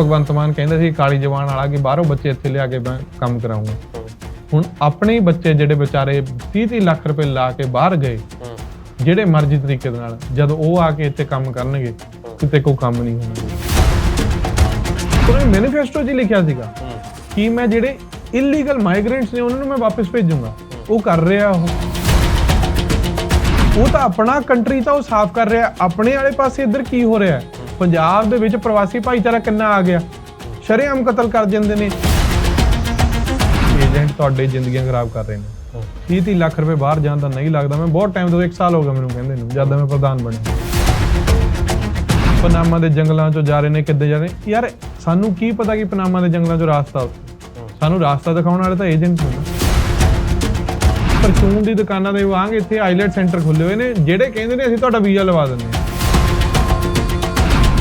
ਭਗਵੰਤ ਮਾਨ ਕਹਿੰਦੇ ਸੀ, ਕਾਲੀ ਜਵਾਨ ਵਾਲਾ ਕਿ ਬਾਹਰੋਂ ਬੱਚੇ ਇੱਥੇ ਲਿਆ ਕੇ ਮੈਂ ਕੰਮ ਕਰਾਉਂਗਾ। ਹੁਣ ਆਪਣੇ ਹੀ ਬੱਚੇ ਜਿਹੜੇ ਵਿਚਾਰੇ 30 30 ਲੱਖ ਰੁਪਏ ਲਾ ਕੇ ਬਾਹਰ ਗਏ, ਜਿਹੜੇ ਮਰਜ਼ੀ ਤਰੀਕੇ ਦੇ ਨਾਲ, ਜਦੋਂ ਉਹ ਆ ਕੇ ਇੱਥੇ ਕੰਮ ਕਰਨਗੇ, ਕਿਤੇ ਕੋਈ ਕੰਮ ਨਹੀਂ ਹੋਣਾ। ਉਹਨੇ ਮੈਨੀਫੈਸਟੋ 'ਚ ਹੀ ਲਿਖਿਆ ਸੀਗਾ ਕਿ ਮੈਂ ਜਿਹੜੇ ਇਲੀਗਲ ਮਾਈਗ੍ਰੈਂਟਸ ਨੇ, ਉਹਨਾਂ ਨੂੰ ਮੈਂ ਵਾਪਸ ਭੇਜੂੰਗਾ। ਉਹ ਕਰ ਰਿਹਾ ਉਹ। ਉਹ ਤਾਂ ਆਪਣਾ ਕੰਟਰੀ ਤਾਂ ਉਹ ਸਾਫ਼ ਕਰ ਰਿਹਾ। ਆਪਣੇ ਵਾਲੇ ਪਾਸੇ ਇੱਧਰ ਕੀ ਹੋ ਰਿਹਾ? ਹੈ? ਪੰਜਾਬ ਦੇ ਵਿੱਚ ਪ੍ਰਵਾਸੀ ਭਾਈਚਾਰਾ ਕਿੰਨਾ ਆ ਗਿਆ? ਸ਼ਰੇਆਮ ਕਤਲ ਕਰ ਜਾਂਦੇ ਨੇ। ਏਜੰਟ ਤੁਹਾਡੇ ਜ਼ਿੰਦਗੀਆਂ ਖਰਾਬ ਕਰ ਰਹੇ ਨੇ। 30 30 ਲੱਖ ਰੁਪਏ ਬਾਹਰ ਜਾਣ ਦਾ ਨਹੀਂ ਲੱਗਦਾ। ਮੈਂ ਬਹੁਤ ਟਾਈਮ ਤੋਂ 1 ਸਾਲ ਹੋ ਗਿਆ ਮੈਨੂੰ ਕਹਿੰਦੇ ਨੂੰ ਜਦ ਮੈਂ ਪ੍ਰਧਾਨ ਬਣਿਆ। ਪਨਾਮਾ ਦੇ ਜੰਗਲਾਂ ਚੋਂ ਜਾ ਰਹੇ ਨੇ ਕਿੱਦੇ ਜਾ ਰਹੇ? ਯਾਰ ਸਾਨੂੰ ਕੀ ਪਤਾ ਕਿ ਪਨਾਮਾ ਦੇ ਜੰਗਲਾਂ ਚੋਂ ਰਾਸਤਾ ਸਾਨੂੰ ਰਾਸਤਾ ਦਿਖਾਉਣ ਵਾਲੇ ਤਾਂ ਏਜੰਟ ਨਾ। ਪਰਚੂਨ ਦੀ ਦੁਕਾਨਾਂ ਦੇ ਵਾਂਗ ਇੱਥੇ ਆਈਲੈਟ ਸੈਂਟਰ ਖੁੱਲੇ ਹੋਏ ਨੇ ਜਿਹੜੇ ਕਹਿੰਦੇ ਨੇ ਅਸੀਂ ਤੁਹਾਡਾ ਵੀਜ਼ਾ ਲਵਾ ਦਿੰਦੇ ਹਾਂ।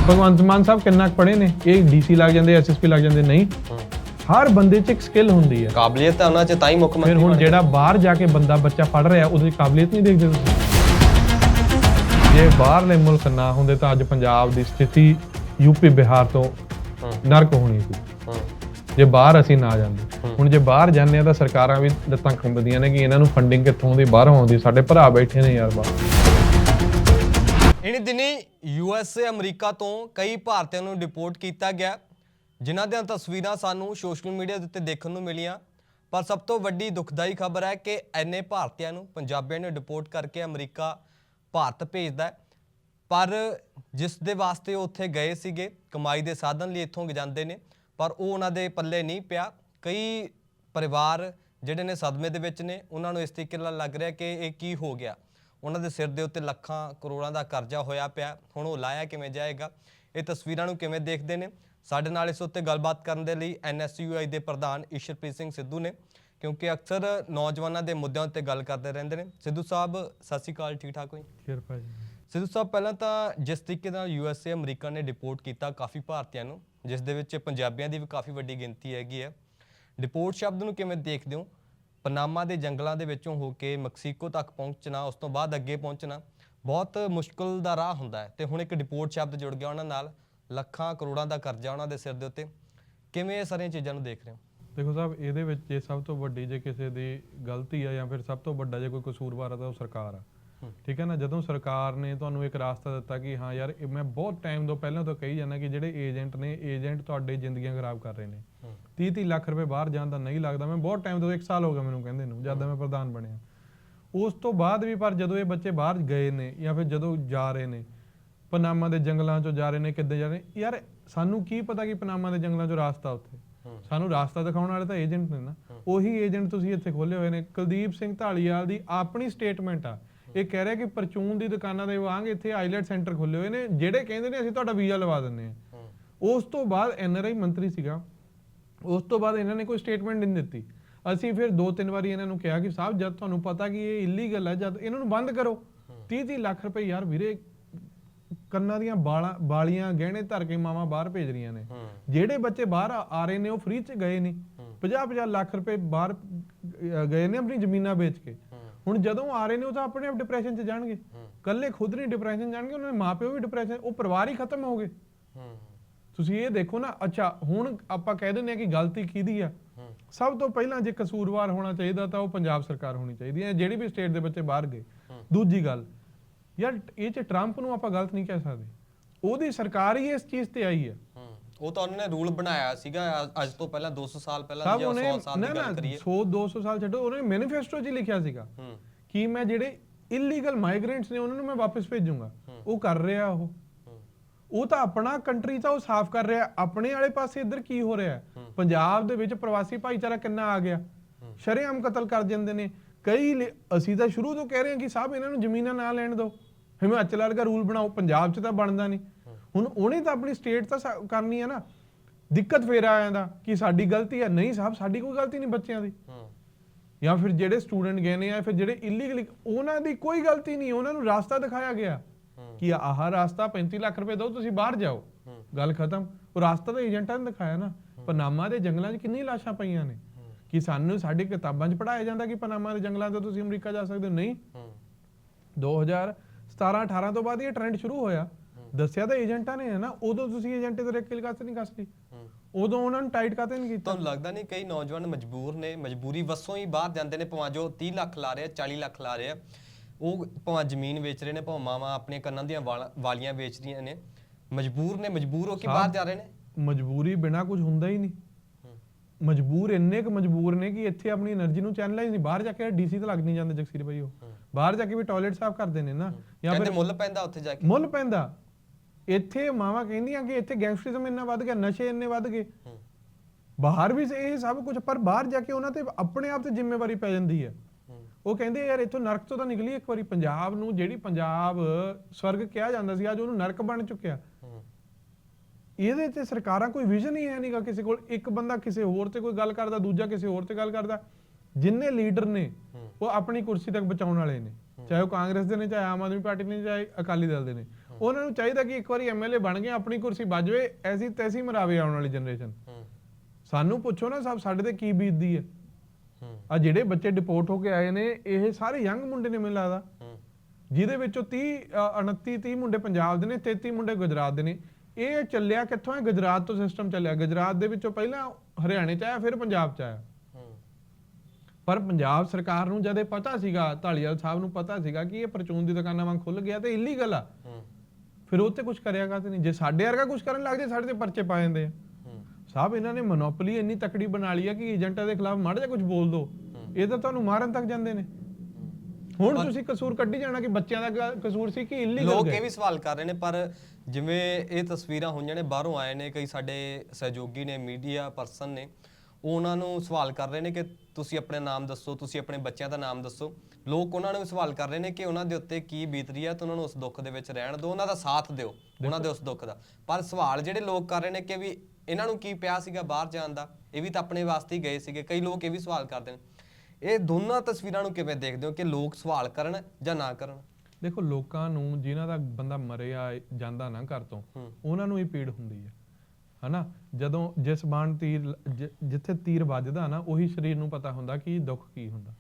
ਭਗਵੰਤ ਮਾਨ ਸਾਹਿਬ ਕਿੰਨਾ ਪੜੇ ਨੇ? ਇਹ ਡੀਸੀ ਲੱਗ ਜਾਂਦੇ ਐਸਐਸਪੀ ਲੱਗ ਜਾਂਦੇ ਨਹੀਂ। ਹਰ ਬੰਦੇ 'ਚ ਇੱਕ ਸਕਿੱਲ ਹੁੰਦੀ ਹੈ। ਕਾਬਲੀਅਤ ਤਾਂ ਉਹਨਾਂ 'ਚ ਤਾਂ ਹੀ ਮੁੱਖ ਫਿਰ ਮੰਤਰੀ ਹੁਣ ਬਣੇ। ਜਿਹੜਾ ਬਾਹਰ ਜਾ ਕੇ ਬੰਦਾ ਬੱਚਾ ਪੜ ਰਿਹਾ ਉਹਦੀ ਕਾਬਲੀਅਤ ਨਹੀਂ ਦੇਖਦੇ ਤੁਸੀਂ? ਜੇ ਬਾਹਰਲੇ ਮੁਲਕ ਨਾ ਹੁੰਦੇ ਤਾਂ ਅੱਜ ਪੰਜਾਬ ਦੀ ਸਥਿਤੀ ਯੂਪੀ ਬਿਹਾਰ ਤੋਂ ਨਰਕ ਹੋਣੀ ਸੀ। ਜੇ ਬਾਹਰ ਅਸੀਂ ਨਾ ਜਾਂਦੇ ਹੁਣ ਜੇ ਬਾਹਰ ਜਾਂਦੇ ਆ ਤਾਂ ਸਰਕਾਰਾਂ ਵੀ ਲੱਤਾਂ ਖੰਬਦੀਆਂ ਨੇ ਕਿ ਇਹਨਾਂ ਨੂੰ ਫੰਡਿੰਗ ਕਿੱਥੋਂ ਦੀ ਬਾਹਰੋਂ ਆਉਂਦੀ ਸਾਡੇ ਭਰਾ ਬੈਠੇ ਨੇ ਯਾਰ ਬਾਹਰ। ਇਨੀ ਦਿਨੀ ਯੂਐਸਏ ਅਮਰੀਕਾ ਤੋਂ ਕਈ ਭਾਰਤੀਆਂ ਨੂੰ ਡਿਪੋਰਟ ਕੀਤਾ ਗਿਆ, ਜਿਨ੍ਹਾਂ ਦੀਆਂ ਤਸਵੀਰਾਂ ਸਾਨੂੰ ਸੋਸ਼ਲ ਮੀਡੀਆ ਦੇ ਉੱਤੇ ਦੇਖਣ ਨੂੰ ਮਿਲੀਆਂ। ਪਰ ਸਭ ਤੋਂ ਵੱਡੀ ਦੁਖਦਾਈ ਖਬਰ ਹੈ ਕਿ ਐਨੇ ਭਾਰਤੀਆਂ ਨੂੰ, ਪੰਜਾਬੀਆਂ ਨੇ ਡਿਪੋਰਟ ਕਰਕੇ ਅਮਰੀਕਾ ਭਾਰਤ ਭੇਜਦਾ ਪਰ ਜਿਸ ਦੇ ਵਾਸਤੇ ਉਹ ਉੱਥੇ ਗਏ ਸੀਗੇ, ਕਮਾਈ ਦੇ ਸਾਧਨ ਲਈ ਇੱਥੋਂ ਜਾਂਦੇ ਨੇ, ਪਰ ਉਹ ਉਹਨਾਂ ਦੇ ਪੱਲੇ ਨਹੀਂ ਪਿਆ। ਕਈ ਪਰਿਵਾਰ ਜਿਹੜੇ ਨੇ ਸਦਮੇ ਦੇ ਵਿੱਚ ਨੇ, ਉਹਨਾਂ ਨੂੰ ਇਸ ਤਰੀਕੇ ਨਾਲ ਲੱਗ ਰਿਹਾ ਕਿ ਇਹ ਕੀ ਹੋ ਗਿਆ। ਉਹਨਾਂ ਦੇ ਸਿਰ ਦੇ ਉੱਤੇ ਲੱਖਾਂ ਕਰੋੜਾਂ ਦਾ ਕਰਜ਼ਾ ਹੋਇਆ ਪਿਆ। ਹੁਣ ਉਹ ਲਾਇਆ ਕਿਵੇਂ ਜਾਏਗਾ? ਇਹ ਤਸਵੀਰਾਂ ਨੂੰ ਕਿਵੇਂ ਦੇਖਦੇ ਨੇ? ਸਾਡੇ ਨਾਲ ਇਸ ਉੱਤੇ ਗੱਲਬਾਤ ਕਰਨ ਦੇ ਲਈ ਐਨਐਸਯੂਆਈ ਦੇ ਪ੍ਰਧਾਨ ਈਸ਼ਰਪ੍ਰੀਤ ਸਿੰਘ ਸਿੱਧੂ ਨੇ ਕਿਉਂਕਿ ਅਕਸਰ ਨੌਜਵਾਨਾਂ ਦੇ ਮੁੱਦਿਆਂ ਉੱਤੇ ਗੱਲ ਕਰਦੇ ਰਹਿੰਦੇ ਨੇ। ਸਿੱਧੂ ਸਾਹਿਬ ਸਤਿ ਸ਼੍ਰੀ ਅਕਾਲ ਠੀਕ ਠਾਕ ਹੋ ਜੀ? ਕਿਰਪਾ ਜੀ। ਸਿੱਧੂ ਸਾਹਿਬ ਪਹਿਲਾਂ ਤਾਂ ਜਿਸ ਤਰੀਕੇ ਨਾਲ ਯੂਐਸਏ ਅਮਰੀਕਾ ਨੇ ਡਿਪੋਰਟ ਕੀਤਾ ਕਾਫੀ ਭਾਰਤੀਆਂ ਨੂੰ ਜਿਸ ਦੇ ਵਿੱਚ ਪੰਜਾਬੀਆਂ ਦੀ ਵੀ ਕਾਫੀ ਵੱਡੀ ਗਿਣਤੀ ਹੈਗੀ ਹੈ। ਡਿਪੋਰਟ ਸ਼ਬਦ ਨੂੰ ਕਿਵੇਂ ਦੇਖਦੇ ਹੋ? ਪਨਾਮਾ ਦੇ ਜੰਗਲਾਂ ਦੇ ਵਿੱਚੋਂ ਹੋ ਕੇ ਮੈਕਸੀਕੋ ਤੱਕ ਪਹੁੰਚਣਾ, ਉਸ ਤੋਂ ਬਾਅਦ ਅੱਗੇ ਪਹੁੰਚਣਾ, ਬਹੁਤ ਮੁਸ਼ਕਲ ਦਾ ਰਾਹ ਹੁੰਦਾ ਹੈ। ਤੇ ਹੁਣ ਇੱਕ ਡਿਪੋਰਟ ਸ਼ਬਦ ਜੁੜ ਗਿਆ ਉਹਨਾਂ ਨਾਲ, ਲੱਖਾਂ ਕਰੋੜਾਂ ਦਾ ਕਰਜ਼ਾ ਉਹਨਾਂ ਦੇ ਸਿਰ ਦੇ ਉੱਤੇ। ਕਿਵੇਂ ਇਹ ਸਾਰੀਆਂ ਚੀਜ਼ਾਂ ਨੂੰ ਦੇਖ ਰਹੇ ਹੋ? ਦੇਖੋ ਸਾਹਿਬ, ਇਹਦੇ ਵਿੱਚ ਜੇ ਸਭ ਤੋਂ ਵੱਡੀ ਜੇ ਕਿਸੇ ਦੀ ਗਲਤੀ ਆ ਜਾਂ ਫਿਰ ਸਭ ਤੋਂ ਵੱਡਾ ਜੇ ਕੋਈ ਕਸੂਰਵਾਰ ਆ ਤਾਂ ਉਹ ਸਰਕਾਰ ਆ। ਠੀਕ ਹੈ ਨਾ? ਜਦੋਂ ਸਰਕਾਰ ਨੇ ਤੁਹਾਨੂੰ ਇੱਕ ਰਾਸਤਾ ਦਿੱਤਾ ਕਿ ਹਾਂ ਯਾਰ ਇਹ ਮੈਂ ਬਹੁਤ ਟਾਈਮ ਤੋਂ ਪਹਿਲਾਂ ਤੋਂ ਕਹੀ ਜਾਂਦਾ ਕਿ ਜਿਹੜੇ ਏਜੰਟ ਨੇ ਏਜੰਟ ਤੁਹਾਡੇ ਜ਼ਿੰਦਗੀਆਂ ਖਰਾਬ ਕਰ ਰਹੇ ਨੇ। 30 30 ਲੱਖ ਰੁਪਏ ਬਾਹਰ ਜਾਣ ਦਾ ਨਹੀਂ ਲੱਗਦਾ। ਮੈਂ ਬਹੁਤ ਟਾਈਮ ਤੋਂ 1 ਸਾਲ ਹੋ ਗਿਆ ਮੈਨੂੰ ਕਹਿੰਦੇ ਨੂੰ ਜਦ ਮੈਂ ਪ੍ਰਧਾਨ ਬਣਿਆ। ਉਸ ਤੋਂ ਬਾਅਦ ਵੀ ਪਰ ਜਦੋਂ ਇਹ ਬੱਚੇ ਬਾਹਰ ਗਏ ਨੇ ਜਾਂ ਫਿਰ ਜਦੋਂ ਜਾ ਰਹੇ ਨੇ ਪਨਾਮਾ ਦੇ ਜੰਗਲਾਂ ਚੋਂ ਜਾ ਰਹੇ ਨੇ ਕਿੱਦੇ ਜਾ ਰਹੇ ਨੇ ਯਾਰ ਸਾਨੂੰ ਕੀ ਪਤਾ ਕਿ ਪਨਾਮਾ ਦੇ ਜੰਗਲਾਂ ਚੋਂ ਰਾਸਤਾ ਉੱਥੇ? ਸਾਨੂੰ ਰਾਸਤਾ ਦਿਖਾਉਣ ਵਾਲੇ ਤਾਂ ਏਜੰਟ ਨੇ ਨਾ। ਉਹੀ ਏਜੰਟ ਤੁਸੀਂ ਇੱਥੇ ਖੋਲੇ ਹੋਏ ਨੇ। ਕੁਲਦੀਪ ਸਿੰਘ ਢਾਲੀਵਾਲ ਦੀ ਆਪਣੀ ਸਟੇਟਮੈਂਟ ਆ। ਇਹ ਕਹਿ ਰਿਹਾ ਕਿ ਪਰਚੂਨ ਦੀ ਦੁਕਾਨਾਂ ਦੇ ਵਾਂਗ ਇੱਥੇ ਆਈਲੈਟ ਸੈਂਟਰ ਖੋਲੇ ਹੋਏ ਨੇ ਜਿਹੜੇ ਕਹਿੰਦੇ ਨੇ ਅਸੀਂ ਤੁਹਾਡਾ ਵੀਜ਼ਾ ਲਵਾ ਦਿੰਦੇ ਆ ਉਸ ਤੋਂ ਬਾਅਦ ਐਨਆਰਆਈ ਮੰਤਰੀ ਸੀਗਾ ਉਸ ਤੋਂ ਬਾਅਦ ਇਹਨਾਂ ਨੇ ਕੋਈ ਸਟੇਟਮੈਂਟ ਨਹੀਂ ਦਿੱਤੀ। ਅਸੀਂ ਫਿਰ ਦੋ ਤਿੰਨ ਵਾਰੀ ਇਹਨਾਂ ਨੂੰ ਕਿਹਾ ਕਿ ਸਾਹਿਬ ਜਦ ਤੁਹਾਨੂੰ ਪਤਾ ਕਿ ਇਹ ਇਲੀਗਲ ਹੈ ਜਦ ਇਹਨਾਂ ਨੂੰ ਬੰਦ ਕਰੋ। 30 30 ਲੱਖ ਰੁਪਏ ਯਾਰ ਵੀਰੇ ਕੰਨਾਂ ਦੀਆਂ ਬਾਲਾਂ ਬਾਲੀਆਂ ਗਹਿਣੇ ਧਰ ਕੇ ਮਾਵਾਂ ਬਾਹਰ ਭੇਜ ਰਹੀਆਂ ਨੇ। ਜਿਹੜੇ ਬੱਚੇ ਬਾਹਰ ਆ ਰਹੇ ਨੇ ਉਹ ਫ੍ਰੀ ਚ ਗਏ ਨਹੀਂ 50 50 ਲੱਖ ਰੁਪਏ ਬਾਹਰ ਗਏ ਨੇ ਆਪਣੀ ਜ਼ਮੀਨਾਂ ਵੇਚ ਕੇ। ਹੁਣ ਜਦੋਂ ਆ ਰਹੇ ਨੇ ਉਹ ਤਾਂ ਆਪਣੇ ਆਪ ਡਿਪਰੈਸ਼ਨ ਚ ਜਾਣਗੇ। ਕੱਲੇ ਖੁਦ ਨਹੀਂ ਡਿਪਰੈਸ਼ਨ ਜਾਣਗੇ ਉਹਨਾਂ ਦੇ ਮਾਪਿਓ ਵੀ ਡਿਪਰੈਸ਼ਨ ਉਹ ਪਰਿਵਾਰ ਹੀ ਖਤਮ ਹੋ ਗਏ। ਤੁਸੀਂ ਇਹ ਦੇਖੋ ਨਾ ਅੱਛਾ ਹੁਣ ਆਪਾਂ ਕਹਿ ਦਿੰਦੇ ਆ ਕਿ ਗਲਤੀ ਕਿਹਦੀ ਆ? ਸਭ ਤੋਂ ਪਹਿਲਾਂ ਜੇ ਕਸੂਰਵਾਰ ਹੋਣਾ ਚਾਹੀਦਾ ਤਾਂ ਉਹ ਪੰਜਾਬ ਸਰਕਾਰ ਹੋਣੀ ਚਾਹੀਦੀ ਹੈ ਜਿਹੜੀ ਵੀ ਸਟੇਟ ਦੇ ਬੱਚੇ ਬਾਹਰ ਗਏ। ਦੂਜੀ ਗੱਲ ਯਾਰ ਇਹ ਚ ਟਰੰਪ ਨੂੰ ਆਪਾਂ ਗਲਤ ਨਹੀਂ ਕਹਿ ਸਕਦੇ। ਉਹਦੀ ਸਰਕਾਰ ਹੀ ਇਸ ਚੀਜ਼ ਤੇ ਆਈ ਹੈ। ਉਹ ਤਾਂ ਉਹਨਾਂ ਨੇ ਰੂਲ ਬਣਾਇਆ ਸੀਗਾ ਅ- ਅੱਜ ਤੋਂ ਪਹਿਲਾਂ 200 ਸਾਲ ਪਹਿਲਾਂ ਸਭ ਜਾਂ ਉਹਨੇ 100 ਸਾਲ ਨਾ ਦੀ ਨਾ ਗੱਲ ਕਰੀਏ। 100 200 ਸਾਲ ਛੱਡੋ ਉਹਨੇ ਮੈਨੀਫੈਸਟੋ 'ਚ ਹੀ ਲਿਖਿਆ ਸੀਗਾ ਹੂੰ। ਕਿ ਮੈਂ ਜਿਹੜੇ ਇਲੀਗਲ ਮਾਈਗ੍ਰੈਂਟਸ ਨੇ ਉਹਨਾਂ ਨੂੰ ਮੈਂ ਵਾਪਸ ਭੇਜੂੰਗਾ। ਉਹ ਕਰ ਰਿਹਾ ਉਹ। ਉਹ ਤਾਂ ਆਪਣਾ ਕੰਟਰੀ ਤਾਂ ਉਹ ਸਾਫ਼ ਕਰ ਰਿਹਾ। ਆਪਣੇ ਵਾਲੇ ਪਾਸੇ ਇੱਧਰ ਕੀ ਹੋ ਰਿਹਾ? ਹੈ? ਪੰਜਾਬ ਦੇ ਵਿੱਚ ਪ੍ਰਵਾਸੀ ਭਾਈਚਾਰਾ ਕਿੰਨਾ ਆ ਗਿਆ? ਸ਼ਰੇਆਮ ਕਤਲ ਕਰ ਜਾਂਦੇ ਨੇ। ਕਈ ਲੇ- ਅਸੀਂ ਤਾਂ ਸ਼ੁਰੂ ਤੋਂ ਕਹਿ ਰਹੇ ਹਾਂ ਕਿ ਸਾਹਿਬ ਇਹਨਾਂ ਨੂੰ ਜ਼ਮੀਨਾਂ ਨਾ ਲੈਣ ਦਿਓ। ਹਿਮਾਚਲ ਵਰਗਾ ਰੂਲ ਬਣਾਓ ਪੰਜਾਬ 'ਚ ਤਾਂ ਬਣਦਾ ਨਹੀਂ। ਹੁਣ ਉਹਨੇ ਤਾਂ ਆਪਣੀ ਸਟੇਟ ਤਾਂ ਕਰਨੀ ਹੈ ਨਾ। ਦਿੱਕਤ ਫੇਰ ਆ ਜਾਂਦਾ ਕਿ ਸਾਡੀ ਗਲਤੀ ਹੈ ਨਹੀਂ ਸਾਹਿਬ ਸਾਡੀ ਕੋਈ ਗਲਤੀ ਨਹੀਂ ਬੱਚਿਆਂ ਦੀ। ਹੂੰ। ਜਾਂ ਫਿਰ ਜਿਹੜੇ ਸਟੂਡੈਂਟ ਗਏ ਨੇ ਜਾਂ ਫਿਰ ਜਿਹੜੇ ਇਲੀਗਲ ਉਹਨਾਂ ਦੀ ਕੋਈ ਗਲਤੀ ਨਹੀਂ। ਉਹਨਾਂ ਨੂੰ ਰਾਸਤਾ ਦਿਖਾਇਆ ਗਿਆ। ਕਿ ਆਹ ਰਾਸਤਾ 35 ਲੱਖ ਰੁਪਏ ਦਿਓ ਤੁਸੀਂ ਬਾਹਰ ਜਾਓ। ਗੱਲ ਖਤਮ। ਉਹ ਰਾਸਤਾ ਤਾਂ ਏਜੰਟਾਂ ਨੇ ਦਿਖਾਇਆ ਨਾ। ਪਨਾਮਾ ਦੇ ਜੰਗਲਾਂ 'ਚ ਕਿੰਨੀ ਲਾਸ਼ਾਂ ਪਈਆਂ ਨੇ। ਕਿ ਸਾਨੂੰ ਸਾਡੀ ਕਿਤਾਬਾਂ 'ਚ ਪੜਾਇਆ ਜਾਂਦਾ ਕਿ ਪਨਾਮਾ ਦੇ ਜੰਗਲਾਂ ਤੋਂ ਤੁਸੀਂ ਅਮਰੀਕਾ ਜਾ ਸਕਦੇ ਹੋ। ਨਹੀਂ। ਹੂੰ। 2017 18 ਤੋਂ ਬਾਅਦ ਇਹ ਟ੍ਰੈਂਡ ਸ਼ੁਰੂ ਹੋਇਆ। ਦੱਸਿਆ ਤਾਂ ਏਜੰਟਾਂ ਨੇ ਹੈ ਨਾ ਉਦੋਂ ਤੁਸੀਂ ਏਜੰਟ ਦੇ ਰੇਕਲ ਕਾਸਤੇ ਨਹੀਂ ਕਸਤੀ ਉਦੋਂ ਉਹਨਾਂ ਨੂੰ ਟਾਈਟ ਕਾਤੇ ਨਹੀਂ ਕੀਤਾ? ਤੁਹਾਨੂੰ ਲੱਗਦਾ ਨਹੀਂ ਕਈ ਨੌਜਵਾਨ ਮਜਬੂਰ ਨੇ ਮਜਬੂਰੀ ਵੱਸੋਂ ਹੀ ਬਾਹਰ ਜਾਂਦੇ ਨੇ ਭਾਵੇਂ 30 ਲੱਖ ਲਾ ਰਿਹਾ 40 ਲੱਖ ਲਾ ਰਿਹਾ ਉਹ ਭਾਵੇਂ ਜ਼ਮੀਨ ਵੇਚ ਰਹੇ ਨੇ ਭਾਵੇਂ ਮਾਵਾਂ ਆਪਣੇ ਕੰਨਾਂ ਦੀਆਂ ਵਾਲੀਆਂ ਵੇਚ ਰਹੀਆਂ ਨੇ ਮਜਬੂਰ ਨੇ ਮਜਬੂਰ ਹੋ ਕੇ ਬਾਹਰ ਜਾ ਰਹੇ ਨੇ? ਮਜਬੂਰੀ ਬਿਨਾ ਕੁਝ ਹੁੰਦਾ ਹੀ ਨਹੀਂ। ਮਜਬੂਰ ਇੰਨੇ ਕੁ ਮਜਬੂਰ ਨੇ ਕਿ ਇੱਥੇ ਆਪਣੀ એનર્ਜੀ ਨੂੰ ਚੈਨਲਾਈਜ਼ ਨਹੀਂ ਬਾਹਰ ਜਾ ਕੇ ਡੀਸੀ ਤੇ ਲੱਗ ਨਹੀਂ ਜਾਂਦੇ ਜਗਸੀਰ ਭਾਈ ਉਹ। ਬਾਹਰ ਜਾ ਕੇ ਵੀ ਟਾਇਲਟ ਸਾਫ਼ ਕਰਦੇ ਨੇ ਨਾ ਜਾਂ ਫਿਰ ਮੁੱਲ ਪੈਂਦਾ ਉੱਥੇ ਜਾ ਕੇ? ਮੁੱਲ ਪੈਂਦਾ। ਇੱਥੇ ਮਾਵਾ ਕਹਿੰਦੀਆਂ ਕਿ ਇੱਥੇ ਗੈਂਗਸਟਰਿਜ਼ਮ ਇੰਨਾ ਵੱਧ ਗਿਆ ਨਸ਼ੇ ਇੰਨੇ ਵੱਧ ਗਏ। ਬਾਹਰ ਵੀ ਇਹ ਸਭ ਕੁਝ ਪਰ ਬਾਹਰ ਜਾ ਕੇ ਉਹਨਾਂ ਤੇ ਆਪਣੇ ਆਪ ਤੇ ਜ਼ਿੰਮੇਵਾਰੀ ਪੈ ਜਾਂਦੀ ਹੈ। ਉਹ ਕਹਿੰਦੇ ਯਾਰ ਇੱਥੋਂ ਨਰਕ ਤੋਂ ਤਾਂ ਨਿਕਲੀ ਇੱਕ ਵਾਰੀ ਪੰਜਾਬ ਨੂੰ ਜਿਹੜੀ ਪੰਜਾਬ ਸਵਰਗ ਕਿਹਾ ਜਾਂਦਾ ਸੀ ਅੱਜ ਉਹਨੂੰ ਨਰਕ ਬਣ ਚੁੱਕਿਆ। ਇਹਦੇ ਤੇ ਸਰਕਾਰਾਂ ਕੋਈ ਵਿਜ਼ਨ ਹੀ ਹੈ ਨਹੀਂਗਾ ਕਿਸੇ ਕੋਲ। ਇੱਕ ਬੰਦਾ ਕਿਸੇ ਹੋਰ ਤੇ ਕੋਈ ਗੱਲ ਕਰਦਾ ਦੂਜਾ ਕਿਸੇ ਹੋਰ ਤੇ ਗੱਲ ਕਰਦਾ। ਜਿੰਨੇ ਲੀਡਰ ਨੇ। ਉਹ ਆਪਣੀ ਕੁਰਸੀ ਤੱਕ ਬਚਾਉਣ ਵਾਲੇ ਨੇ। ਚਾਹੇ ਉਹ ਕਾਂਗਰਸ ਦੇ ਨੇ ਚਾਹੇ ਆਮ ਆਦਮੀ ਪਾਰਟੀ ਨੇ ਚਾਹੇ ਅਕਾਲੀ ਦਲ ਦੇ ਨੇ। ਉਹਨਾਂ ਨੂੰ ਚਾਹੀਦਾ ਕਿ ਇੱਕ ਵਾਰੀ ਐਮਐਲਏ ਬਣ ਗਏ ਆਪਣੀ ਕੁਰਸੀ ਵੱਜਵੇ ਐਸੀ ਤੈਸੀ ਮਰਾਵੇ ਆਉਣ ਵਾਲੀ ਜਨਰੇਸ਼ਨ ਸਾਨੂੰ ਪੁੱਛੋ ਨਾ ਸਭ ਸਾਡੇ ਤੇ ਕੀ ਬੀਤਦੀ ਹੈ। ਆ ਜਿਹੜੇ ਬੱਚੇ ਡਿਪੋਰਟ ਹੋ ਕੇ ਆਏ ਨੇ ਇਹ ਸਾਰੇ ਯੰਗ ਮੁੰਡੇ ਨੇ ਮੈਨੂੰ ਲੱਗਦਾ। ਜਿਹਦੇ ਵਿੱਚੋਂ 30 ਅ, 29 30 ਮੁੰਡੇ ਪੰਜਾਬ ਦੇ ਨੇ 33 ਮੁੰਡੇ ਗੁਜਰਾਤ ਦੇ ਨੇ। ਇਹ ਚੱਲਿਆ ਕਿੱਥੋਂ ਹੈ? ਗੁਜਰਾਤ ਤੋਂ ਸਿਸਟਮ ਚੱਲਿਆ। ਗੁਜਰਾਤ ਦੇ ਵਿੱਚੋਂ ਪਹਿਲਾਂ ਹਰਿਆਣੇ ਚ ਆਇਆ ਫਿਰ ਪੰਜਾਬ ਚ ਆਇਆ। ਪਰ ਪੰਜਾਬ ਸਰਕਾਰ ਨੂੰ ਜਦ ਇਹ ਪਤਾ ਸੀਗਾ ਢਾਲੀਵਾਲ ਸਾਹਿਬ ਨੂੰ ਪਤਾ ਸੀਗਾ ਕਿ ਇਹ ਪਰਚੂਨ ਦੀ ਦੁਕਾਨਾਂ ਵਾਂਗ ਖੁੱਲ ਗਿਆ ਤੇ ਇਲੀਗਲ ਆ। ਫਿਰ ਉਹ ਤੇ ਕੁਝ ਕਰਿਆਗਾ ਤੇ ਨਹੀਂ। ਜੇ ਸਾਡੇ ਵਰਗਾ ਕੁਝ ਕਰਨ ਲੱਗ ਜੇ ਸਾਡੇ ਤੇ ਪਰਚੇ ਪਾ ਜਾਂਦੇ ਆ। ਸਾਹਿਬ ਇਹਨਾਂ ਨੇ ਮੋਨੋਪੋਲੀ ਇੰਨੀ ਤਕੜੀ ਬਣਾ ਲਈ ਆ ਕਿ ਏਜੰਟਾਂ ਦੇ ਖਿਲਾਫ ਮਾੜਾ ਜਿਹਾ ਕੁਝ ਬੋਲ ਦੋ। ਇਹ ਤਾਂ ਤੁਹਾਨੂੰ ਮਾਰਨ ਤੱਕ ਜਾਂਦੇ ਨੇ। ਹੁਣ ਤੁਸੀਂ ਕਸੂਰ ਕੱਢੀ ਜਾਣਾ ਕਿ ਬੱਚਿਆਂ ਦਾ ਕਸੂਰ ਸੀ ਕਿ ਇਲੀਗਲ ਲੋਕ ਇਹ ਵੀ ਸਵਾਲ ਕਰ ਰਹੇ ਨੇ ਪਰ ਜਿਵੇਂ ਇਹ ਤਸਵੀਰਾਂ ਹੋਈਆਂ ਨੇ ਬਾਹਰੋਂ ਆਏ ਨੇ ਕਈ ਸਾਡੇ ਸਹਿਯੋਗੀ ਨੇ ਮੀਡੀਆ ਪਰਸਨ ਨੇ ਉਹ ਉਹਨਾਂ ਨੂੰ ਸਵਾਲ ਕਰ ਰਹੇ ਨੇ ਕਿ ਤੁਸੀਂ ਆਪਣੇ ਨਾਮ ਦੱਸੋ ਤੁਸੀਂ ਆਪਣੇ ਬੱਚਿਆਂ ਦਾ ਨਾਮ ਦੱਸੋ। ਲੋਕ ਉਹਨਾਂ ਨੂੰ ਵੀ ਸਵਾਲ ਕਰ ਰਹੇ ਨੇ ਕਿ ਉਹਨਾਂ ਦੇ ਉੱਤੇ ਕੀ ਬੀਤ ਰਹੀ ਹੈ ਤੇ ਉਹਨਾਂ ਨੂੰ ਉਸ ਦੁੱਖ ਦੇ ਵਿੱਚ ਰਹਿਣ ਦਿਓ ਉਹਨਾਂ ਦਾ ਸਾਥ ਦਿਓ ਉਹਨਾਂ ਦੇ ਉਸ ਦੁੱਖ ਦਾ। ਪਰ ਸਵਾਲ ਜਿਹੜੇ ਲੋਕ ਕਰ ਰਹੇ ਨੇ ਕਿ ਵੀ ਇਹਨਾਂ ਨੂੰ ਕੀ ਪਿਆ ਸੀਗਾ ਬਾਹਰ ਜਾਣ ਦਾ ਇਹ ਵੀ ਤਾਂ ਆਪਣੇ ਵਾਸਤੇ ਹੀ ਗਏ ਸੀਗੇ ਕਈ ਲੋਕ ਇਹ ਵੀ ਸਵਾਲ ਕਰਦੇ ਨੇ। ਇਹ ਦੋਨਾਂ ਤਸਵੀਰਾਂ ਨੂੰ ਕਿਵੇਂ ਦੇਖਦੇ ਹੋ ਕਿ ਲੋਕ ਸਵਾਲ ਕਰਨ ਜਾਂ ਨਾ ਕਰਨ? ਦੇਖੋ ਲੋਕਾਂ ਨੂੰ ਜਿਨ੍ਹਾਂ ਦਾ ਬੰਦਾ ਮਰਿਆ ਜਾਂਦਾ ਨਾ ਘਰ ਤੋਂ। ਉਹਨਾਂ ਨੂੰ ਹੀ ਪੀੜ ਹੁੰਦੀ ਹੈ ਹਨਾ? ਜਦੋਂ ਜਿਸ ਬਾਣ ਤੀਰ ਜਿੱਥੇ ਤੀਰ ਵੱਜਦਾ ਨਾ ਉਹੀ ਸਰੀਰ ਨੂੰ ਪਤਾ ਹੁੰਦਾ ਕਿ ਦੁੱਖ ਕੀ ਹੁੰਦਾ।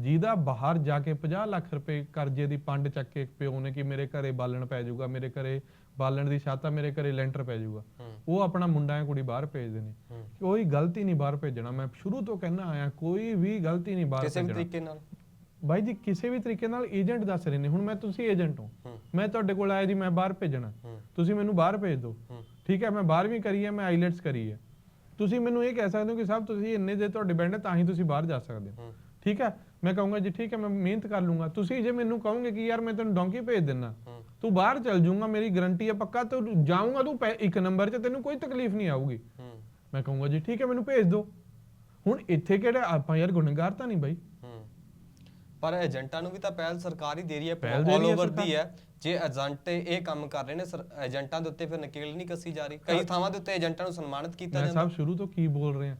ਜਿਹਦਾ ਬਾਹਰ ਜਾ ਕੇ 50 ਲੱਖ ਰੁਪਏ ਕਰਜ਼ੇ ਦੀ ਪੰਡ ਚੱਕ ਕੇ ਪਿਓ ਨੇ ਕਿ ਮੇਰੇ ਘਰੇ ਬਾਲਣ ਪੈ ਜਾਊਗਾ ਮੇਰੇ ਘਰੇ ਬਾਲਣ ਦੀ ਛਾਤਾ ਮੇਰੇ ਘਰੇ ਲੈਂਟਰ ਪੈ ਜਾਊਗਾ। ਉਹ ਆਪਣਾ ਮੁੰਡਾ ਜਾਂ ਕੁੜੀ ਬਾਹਰ ਭੇਜਦੇ ਨੇ ਕੋਈ ਗਲਤੀ ਨਹੀਂ ਬਾਹਰ ਭੇਜਣਾ। ਮੈਂ ਸ਼ੁਰੂ ਤੋਂ ਕਹਿਣਾ ਆਇਆ ਕੋਈ ਵੀ ਗਲਤੀ ਨਹੀਂ ਬਾਹਰ ਕਿਸੇ ਵੀ ਭੇਜਣਾ। ਤਰੀਕੇ ਨਾਲ। ਬਾਈ ਜੀ ਕਿਸੇ ਵੀ ਤਰੀਕੇ ਨਾਲ ਏਜੰਟ ਦੱਸ ਰਹੇ ਨੇ। ਹੁਣ ਮੈਂ ਤੁਸੀਂ ਏਜੰਟ ਹੋ। ਮੈਂ ਤੁਹਾਡੇ ਕੋਲ ਆਇਆ ਜੀ ਮੈਂ ਬਾਹਰ ਭੇਜਣਾ। ਤੁਸੀਂ ਮੈਨੂੰ ਬਾਹਰ ਭੇਜ ਦਿਓ। ਠੀਕ ਹੈ ਮੈਂ 12ਵੀਂ ਕਰੀ ਹੈ ਮੈਂ ਆਈਲੈਟਸ ਕਰੀ ਹੈ। ਤੁਸੀਂ ਮੈਨੂੰ ਇਹ ਕਹਿ ਸਕਦੇ ਹੋ ਕਿ ਸਾਹਿਬ ਤੁਸੀਂ ਇੰਨੇ ਜੇ ਤੁਹਾਡੇ ਬੈਂਡ ਤਾਂ ਹੀ ਤੁਸੀਂ ਬਾਹਰ ਜਾ ਸਕਦੇ ਹੋ। ਹੂੰ। ਠੀਕ ਹੈ ਮੈਂ ਕਹੂੰਗਾ ਜੀ ਠੀਕ ਹੈ ਮੈਂ ਮਿਹਨਤ ਕਰ ਲੂੰਗਾ। ਤੁਸੀਂ ਜੇ ਮੈਨੂੰ ਕਹੋਗੇ ਕਿ ਯਾਰ ਮੈਂ ਤੈਨੂੰ ਡੋਂਕੀ ਭੇਜ ਦਿੰਨਾ ਤੂੰ ਬਾਹਰ ਚੱਲ ਜਾਊਂਗਾ ਮੇਰੀ ਗਾਰੰਟੀ ਹੈ ਪੱਕਾ ਤੂੰ ਜਾਊਂਗਾ ਤੂੰ ਇੱਕ ਨੰਬਰ 'ਚ ਤੈਨੂੰ ਕੋਈ ਤਕਲੀਫ ਨਹੀਂ ਆਊਗੀ। ਮੈਂ ਕਹੂੰਗਾ ਜੀ ਠੀਕ ਹੈ ਮੈਨੂੰ ਭੇਜ ਦਿਓ। ਹੁਣ ਇੱਥੇ ਕਿਹੜਾ ਆਪਾਂ ਯਾਰ ਗੁਨਾਹਗਾਰ ਤਾਂ ਨਹੀਂ ਬਾਈ। ਪਰ ਏਜੰਟਾਂ ਨੂੰ ਵੀ ਤਾਂ ਪਹਿਲ ਸਰਕਾਰ ਹੀ ਦੇ ਰਹੀ ਹੈ ਆਲ ਓਵਰ ਦੀ ਹੈ। ਜੇ ਏਜੰਟ ਇਹ ਕੰਮ ਕਰ ਰਹੇ ਨੇ ਸਰ- ਏਜੰਟਾਂ ਦੇ ਉੱਤੇ ਫਿਰ ਨਕੇਲ ਨਹੀਂ ਕੱਸੀ ਜਾ ਰਹੀ। ਕਈ ਥਾਵਾਂ ਦੇ ਉੱਤੇ ਏਜੰਟਾਂ ਨੂੰ ਸਨਮਾਨਿਤ ਕੀਤਾ ਮੈਂ ਜਾਂਦਾ। ਸਭ ਸ਼ੁਰੂ ਤੋਂ ਕੀ ਬੋਲ ਰਹੇ। ਆ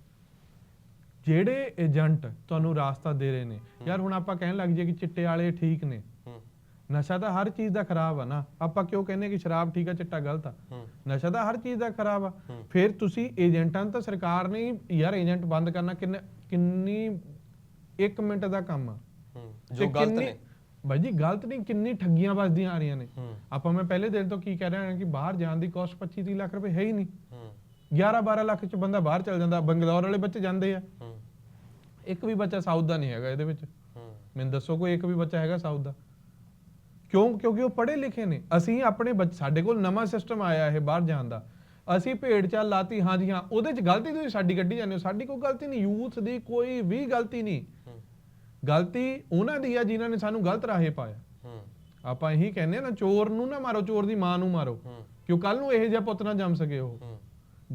ਜਿਹੜੇ ਏਜੰਟ ਤੁਹਾਨੂੰ ਰਾਸਤਾ ਦੇ ਰਹੇ ਨੇ ਯਾਰ ਹੁਣ ਆਪਾਂ ਕਹਿਣ ਲੱਗ ਜੇ ਕਿ ਚਿੱਟੇ ਵਾਲੇ ਠੀਕ ਨੇ। ਨਸ਼ਾ ਤਾਂ ਹਰ ਚੀਜ਼ ਦਾ ਖਰਾਬ ਆ ਨਾ ਆਪਾਂ ਕਿਉਂ ਕਹਿੰਦੇ ਕਿ ਸ਼ਰਾਬ ਠੀਕ ਆ ਚਿੱਟਾ ਗਲਤ ਆ? ਨਸ਼ਾ ਤਾਂ ਹਰ ਚੀਜ਼ ਦਾ ਖਰਾਬ ਆ। ਫਿਰ ਤੁਸੀਂ ਏਜੰਟਾਂ ਤਾਂ ਸਰਕਾਰ ਨੇ ਯਾਰ ਏਜੰਟ ਬੰਦ ਕਰਨਾ ਕਿੰਨਾ ਕਿੰਨੀ 1 ਮਿੰਟ ਦਾ ਕੰਮ ਆ। ਜੋ ਗਲਤ ਨੇ। ਬਾਈ ਜੀ ਗਲਤ ਨਹੀਂ ਕਿੰਨੀ ਠੱਗੀਆਂ ਵੱਜਦੀਆਂ ਆ ਰਹੀਆਂ ਨੇ। ਆਪਾਂ ਮੈਂ ਪਹਿਲੇ ਦਿਨ ਤੋਂ ਕੀ ਕਹਿ ਰਿਹਾ ਹਾਂ ਕਿ ਬਾਹਰ ਜਾਣ ਦੀ ਕਾਸਟ 25 30 ਲੱਖ ਰੁਪਏ ਹੈ ਹੀ ਨਹੀਂ। 11 12 ਲੱਖ ਚ ਬੰਦਾ ਬਾਹਰ ਚਲ ਜਾਂਦਾ ਬੰਗਲੌਰ ਵਾਲੇ ਬੱਚੇ ਜਾਂਦੇ ਆ। ਇੱਕ ਵੀ ਬੱਚਾ ਸਾਊਥ ਦਾ ਨਹੀਂ ਹੈਗਾ ਇਹਦੇ ਵਿੱਚ। ਮੈਨੂੰ ਦੱਸੋ ਕੋਈ ਇੱਕ ਵੀ ਬੱਚਾ ਹੈਗਾ ਸਾਊਥ ਦਾ? ਕਿਉਂ ਕਿਉਂਕਿ ਉਹ ਪੜ੍ਹੇ ਲਿਖੇ ਨੇ। ਅਸੀਂ ਆਪਣੇ ਬੱਚ- ਸਾਡੇ ਕੋਲ ਨਵਾਂ ਸਿਸਟਮ ਆਇਆ ਇਹ ਬਾਹਰ ਜਾਣ ਦਾ। ਅਸੀਂ ਭੇਡ ਚਾਲ ਲਾਤੀ ਹਾਂ ਜੀ ਹਾਂ ਉਹਦੇ ਚ ਗਲਤੀ ਤੁਸੀਂ ਸਾਡੀ ਕੱਢੀ ਜਾਂਦੇ ਹੋ। ਸਾਡੀ ਕੋਈ ਗਲਤੀ ਨਹੀਂ ਯੂਥ ਦੀ ਕੋਈ ਵੀ ਗਲਤੀ ਨਹੀਂ। ਗਲਤੀ ਉਹਨਾਂ ਦੀ ਆ ਜਿਨ੍ਹਾਂ ਨੇ ਸਾਨੂੰ ਗਲਤ ਰਾਹੇ ਪਾਇਆ। ਆਪਾਂ ਇਹੀ ਕਹਿੰਦੇ ਆ ਨਾ ਚੋਰ ਨੂੰ ਨਾ ਮਾਰੋ ਚੋਰ ਦੀ ਮਾਂ ਨੂੰ ਮਾਰੋ। ਕਿਉਂ ਕੱਲ ਨੂੰ ਇਹੋ ਜਿਹਾ ਪੁੱਤ ਨਾ ਜੰਮ ਸਕੇ ਉਹ।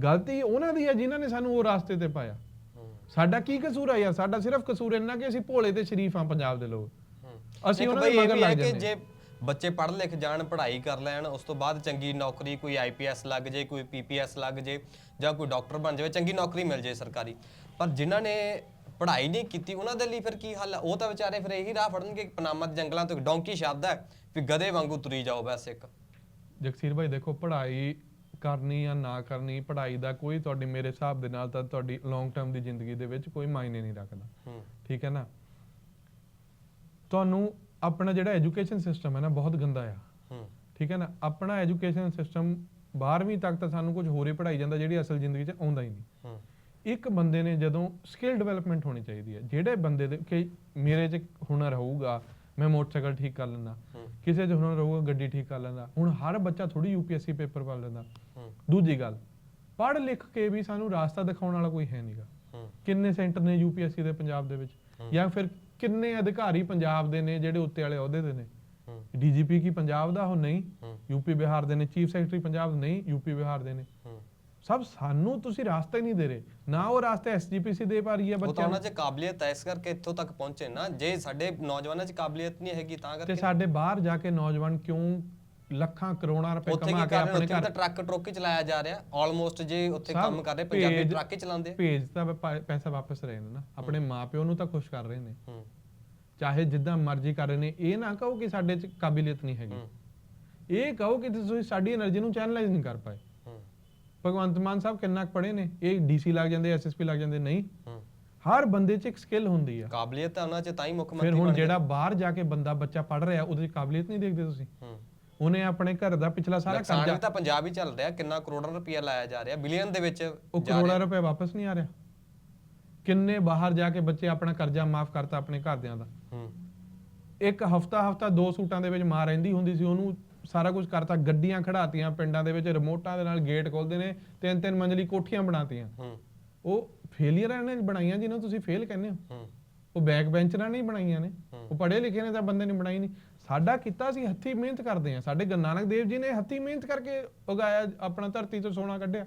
ਗਲਤੀ ਉਹਨਾਂ ਦੀ ਆ ਜਿਨ੍ਹਾਂ ਨੇ ਸਾਨੂੰ ਉਹ ਰਾਸਤੇ ਤੇ ਪਾਇਆ। ਹੂੰ ਸਾਡਾ ਕੀ ਕਸੂਰ ਆ ਯਾਰ? ਸਾਡਾ ਸਿਰਫ ਕਸੂਰ ਇੰਨਾ ਕਿ ਅਸੀਂ ਭੋਲੇ ਤੇ ਸ਼ਰੀਫ ਆ ਪੰਜਾਬ ਦੇ ਲੋਕ। ਹੂੰ। ਅਸੀਂ ਉਹਨਾਂ ਦੇ ਮਗਰ ਹੈ ਲੱਗ ਜਾਂਦੇ ਜੇ ਬੱਚੇ ਪੜ੍ਹ ਲਿਖ ਜਾਣ ਪੜ੍ਹਾਈ ਕਰ ਲੈਣ ਉਸ ਤੋਂ ਬਾਅਦ ਚੰਗੀ ਨੌਕਰੀ ਕੋਈ ਆਈਪੀਐਸ ਲੱਗ ਜੇ ਕੋਈ ਪੀਪੀਐਸ ਲੱਗ ਜੇ ਜਾਂ ਕੋਈ ਡਾਕਟਰ ਬਣ ਜਾਵੇ ਚੰਗੀ ਨੌਕਰੀ ਮਿਲ ਜੇ ਸਰਕਾਰੀ। ਪਰ ਜਿਨ੍ਹਾਂ ਨੇ ਪੜ੍ਹਾਈ ਨਹੀਂ ਕੀਤੀ ਉਹਨਾਂ ਦੇ ਲਈ ਫਿਰ ਕੀ ਹੱਲ ਹੈ ਉਹ ਤਾਂ ਵਿਚਾਰੇ ਫਿਰ ਇਹੀ ਰਾਹ ਫੜਨਗੇ ਕਿ ਪਨਾਮਾ ਦੇ ਜੰਗਲਾਂ ਤੋਂ ਡੌਂਕੀ ਸ਼ਬਦ ਹੈ ਵੀ ਗਧੇ ਵਾਂਗੂ ਤੁਰੀ ਜਾਓ ਬਸ ਇੱਕ। ਜਗਸੀਰ ਭਾਈ ਦੇਖੋ ਪੜ੍ਹਾਈ ਕਰਨੀ ਜਾਂ ਨਾ ਕਰਨੀ ਪੜ੍ਹਾਈ ਦਾ ਕੋਈ ਤੁਹਾਡੀ ਮੇਰੇ ਹਿਸਾਬ ਦੇ ਨਾਲ ਤਾਂ ਤੁਹਾਡੀ ਲੌਂਗ ਟਰਮ ਦੀ ਜ਼ਿੰਦਗੀ ਦੇ ਵਿੱਚ ਕੋਈ ਮਾਇਨੇ ਨਹੀਂ ਰੱਖਦਾ। ਠੀਕ ਹੈ ਨਾ? ਤੁਹਾਨੂੰ ਆਪਣਾ ਜਿਹੜਾ ਐਜੂਕੇਸ਼ਨ ਸਿਸਟਮ ਹੈ ਨਾ ਬਹੁਤ ਗੰਦਾ ਆ। ਠੀਕ ਹੈ ਨਾ? ਆਪਣਾ ਐਜੂਕੇਸ਼ਨ ਸਿਸਟਮ 12ਵੀਂ ਤੱਕ ਤਾਂ ਸਾਨੂੰ ਕੁਝ ਹੋਰ ਹੀ ਪੜਾਈ ਜਾਂਦਾ ਜਿਹੜੀ ਅਸਲ ਜ਼ਿੰਦਗੀ 'ਚ ਆਉਂਦਾ ਹੀ ਨਹੀਂ। ਇੱਕ ਬੰਦੇ ਨੇ ਜਦੋਂ ਸਕਿੱਲ ਡਿਵੈਲਪਮੈਂਟ ਹੋਣੀ ਚਾਹੀਦੀ ਹੈ ਜਿਹੜੇ ਬੰਦੇ ਦੇ ਕਿ ਮੇਰੇ 'ਚ ਹੁਨਰ ਹੋਊਗਾ ਮੈਂ ਮੋਟਰਸਾਈਕਲ ਠੀਕ ਕਰ ਲੈਂਦਾ। ਕਿਸੇ 'ਚ ਹੁਨਰ ਹੋਊਗਾ ਗੱਡੀ ਠੀਕ ਕਰ ਲੈਂਦਾ। ਹੁਣ ਹਰ ਬੱਚਾ ਥੋੜੀ ਯੂਪੀਐਸਸੀ ਪੇਪਰ ਪਾ ਲੈਂਦਾ। ਦੂਜੀ ਗੱਲ ਪੜ੍ਹ ਲਿਖ ਕੇ ਵੀ ਸਾਨੂੰ ਰਾਸਤਾ ਦਿਖਾਉਣ ਵਾਲਾ ਕੋਈ ਹੈ ਨਹੀਂਗਾ ਕਿੰਨੇ ਸੈਂਟਰ ਨੇ ਯੂਪੀਐਸਸੀ ਦੇ ਪੰਜਾਬ ਦੇ ਵਿੱਚ? ਜਾਂ ਫਿਰ ਕਿੰਨੇ ਅਧਿਕਾਰੀ ਪੰਜਾਬ ਦੇ ਨੇ ਜਿਹੜੇ ਉੱਤੇ ਵਾਲੇ ਅਹੁਦੇ ਤੇ ਨੇ? ਡੀਜੀਪੀ ਕੀ ਪੰਜਾਬ ਦਾ ਉਹ ਨਹੀਂ। ਯੂਪੀ ਬਿਹਾਰ ਦੇ ਨੇ ਚੀਫ ਸੈਕਟਰੀ ਪੰਜਾਬ ਨਹੀਂ ਯੂਪੀ ਬਿਹਾਰ ਦੇ ਨੇ। ਸਭ ਸਾਨੂੰ ਤੁਸੀਂ ਰਾਸਤਾ ਹੀ ਨਹੀਂ ਦੇ ਰਹੇ। ਨਾ ਉਹ ਰਾਸਤਾ ਐਸਜੀਪੀਸੀ ਦੇ ਪਾ ਰਹੀ ਹੈ ਉਹ ਉਹਨਾਂ 'ਚ ਕਾਬਲੀਅਤ ਹੈ ਕਰਕੇ ਇੱਥੋਂ ਤੱਕ ਪਹੁੰਚੇ ਨਾ। ਜੇ ਸਾਡੇ ਨੌਜਵਾਨਾਂ 'ਚ ਕਾਬਲੀਅਤ ਨਹੀਂ ਹੈਗੀ ਤਾਂ ਤੇ ਸਾਡੇ ਬਾਹਰ ਜਾ ਕੇ ਨੌਜਵਾਨ ਕਿਉਂ ਲੱਖਾਂ ਕਰੋੜਾਂ ਰੁਪਏ ਕਮਾ ਕੇ ਆਪਣੇ ਘਰ? ਤਾਂ ਟਰੱਕ ਟਰੋਕੀ ਚਲਾਇਆ ਜਾ ਰਿਹਾ। ਆਲਮੋਸਟ ਜੇ ਉੱਥੇ ਕੰਮ ਕਰ ਰਹੇ ਪੰਜਾਬੀ ਭੇਜ- ਟਰੱਕ ਹੀ ਚਲਾਉਂਦੇ ਭੇਜ ਤਾਂ ਪੈਸਾ ਵਾਪਸ ਰਹੇ ਨੇ ਨਾ। ਆਪਣੇ ਮਾਪਿਓ ਨੂੰ ਤਾਂ ਖੁਸ਼ ਕਰ ਰਹੇ ਨੇ। ਚਾਹੇ ਜਿੱਦਾਂ ਮਰਜ਼ੀ ਕਰ ਰਹੇ ਨੇ। ਇਹ ਨਾ ਕਹੋ ਕਿ ਸਾਡੇ ਚ ਕਾਬਲੀਅਤ ਨਹੀਂ ਹੈਗੀ। ਇਹ ਕਹੋ ਕਿ ਤੁਸੀਂ ਸਾਡੀ એનર્ਜੀ ਨੂੰ ਚੈਨਲਾਈਜ਼ ਨਹੀਂ ਕਰ ਪਾਏ। ਭਗਵੰਤ ਮਾਨ ਸਾਹਿਬ ਕਿੰਨਾ ਕੁ ਪੜ੍ਹੇ ਨੇ? ਇਹ ਡੀਸੀ ਲੱਗ ਜਾਂਦੇ ਐਸਐਸਪੀ ਲੱਗ ਜਾਂਦੇ ਨਹੀਂ। ਹੂੰ। ਹਰ ਬੰਦੇ 'ਚ ਇੱਕ ਸਕਿੱਲ ਹੁੰਦੀ ਆ। ਕਾਬਲੀਅਤ ਤਾਂ ਉਹਨਾਂ 'ਚ ਤਾਂ ਹੀ ਮੁੱਖ ਫਿਰ ਮੰਤਰੀ ਹੁਣ ਬਣ। ਜਿਹੜਾ ਬਾਹਰ ਜਾ ਕੇ ਬੰਦਾ ਬੱਚਾ ਪੜ੍ਹ ਰਿਹਾ ਉਹਦੇ 'ਚ ਕਾਬਲੀਅਤ ਨਹੀਂ ਦੇਖਦੇ ਤੁਸੀਂ? ਹੂੰ। ਉਹਨੇ ਆਪਣੇ ਘਰ ਦਾ ਪਿਛਲਾ ਸਾਰਾ ਨੁਕਸਾਨ ਕਰਜ਼ਾ ਵੀ ਤਾਂ ਪੰਜਾਬ ਹੀ ਚੱਲ ਰਿਹਾ ਕਿੰਨਾ ਕਰੋੜਾਂ ਰੁਪਇਆ ਲਾਇਆ ਜਾ ਰਿਹਾ ਬਿਲੀਅਨ ਦੇ ਵਿੱਚ ਉਹ ਜਾ ਕਰੋੜਾਂ ਰੁਪਏ ਵਾਪਸ ਨਹੀਂ ਆ ਰਿਹਾ। ਕਿੰਨੇ ਬਾਹਰ ਜਾ ਕੇ ਬੱਚੇ ਆਪਣਾ ਕਰਜ਼ਾ ਮਾਫ ਕਰਤਾ ਆਪਣੇ ਘਰਦਿਆਂ ਦਾ? ਹੂੰ। ਇੱਕ ਹਫਤਾ ਹਫਤਾ ਦੋ ਸੂਟਾਂ ਦੇ ਵਿੱਚ ਮਾਂ ਰਹਿੰਦੀ ਹੁੰਦੀ ਸੀ ਉਹਨੂੰ ਸਾਰਾ ਕੁਝ ਕਰਤਾ ਗੱਡੀਆਂ ਖੜਾਤੀਆਂ ਪਿੰਡਾਂ ਦੇ ਵਿੱਚ ਰਿਮੋਟਾਂ ਦੇ ਨਾਲ ਗੇਟ ਖੋਲਦੇ ਨੇ ਤਿੰਨ ਤਿੰਨ ਮੰਜ਼ਲੀ ਕੋਠੀਆਂ ਬਣਾਤੀਆਂ। ਉਹ ਫੇਲਿਅਰਾਂ ਨੇ ਬਣਾਈਆਂ ਜਿਹਨੂੰ ਤੁਸੀਂ ਫੇਲ ਕਹਿੰਦੇ ਹੋ। ਉਹ ਬੈਕ ਬੈਂਚਰਾਂ ਨੇ ਹੀ ਬਣਾਈਆਂ ਨੇ। ਉਹ ਪੜ੍ਹੇ ਲਿਖੇ ਨੇ ਤਾਂ ਬੰਦੇ ਨੇ ਬਣਾਈ ਨਹੀਂ। ਸਾਡਾ ਕੀਤਾ ਸੀ ਹੱਥੀ ਮਿਹਨਤ ਕਰਦੇ ਆ ਸਾਡੇ ਗੁਰੂ ਨਾਨਕ ਦੇਵ ਜੀ ਨੇ ਹੱਥੀ ਮਿਹਨਤ ਕਰਕੇ ਉਗਾਇਆ ਆਪਣਾ ਧਰਤੀ ਤੋਂ ਸੋਨਾ ਕੱਢਿਆ।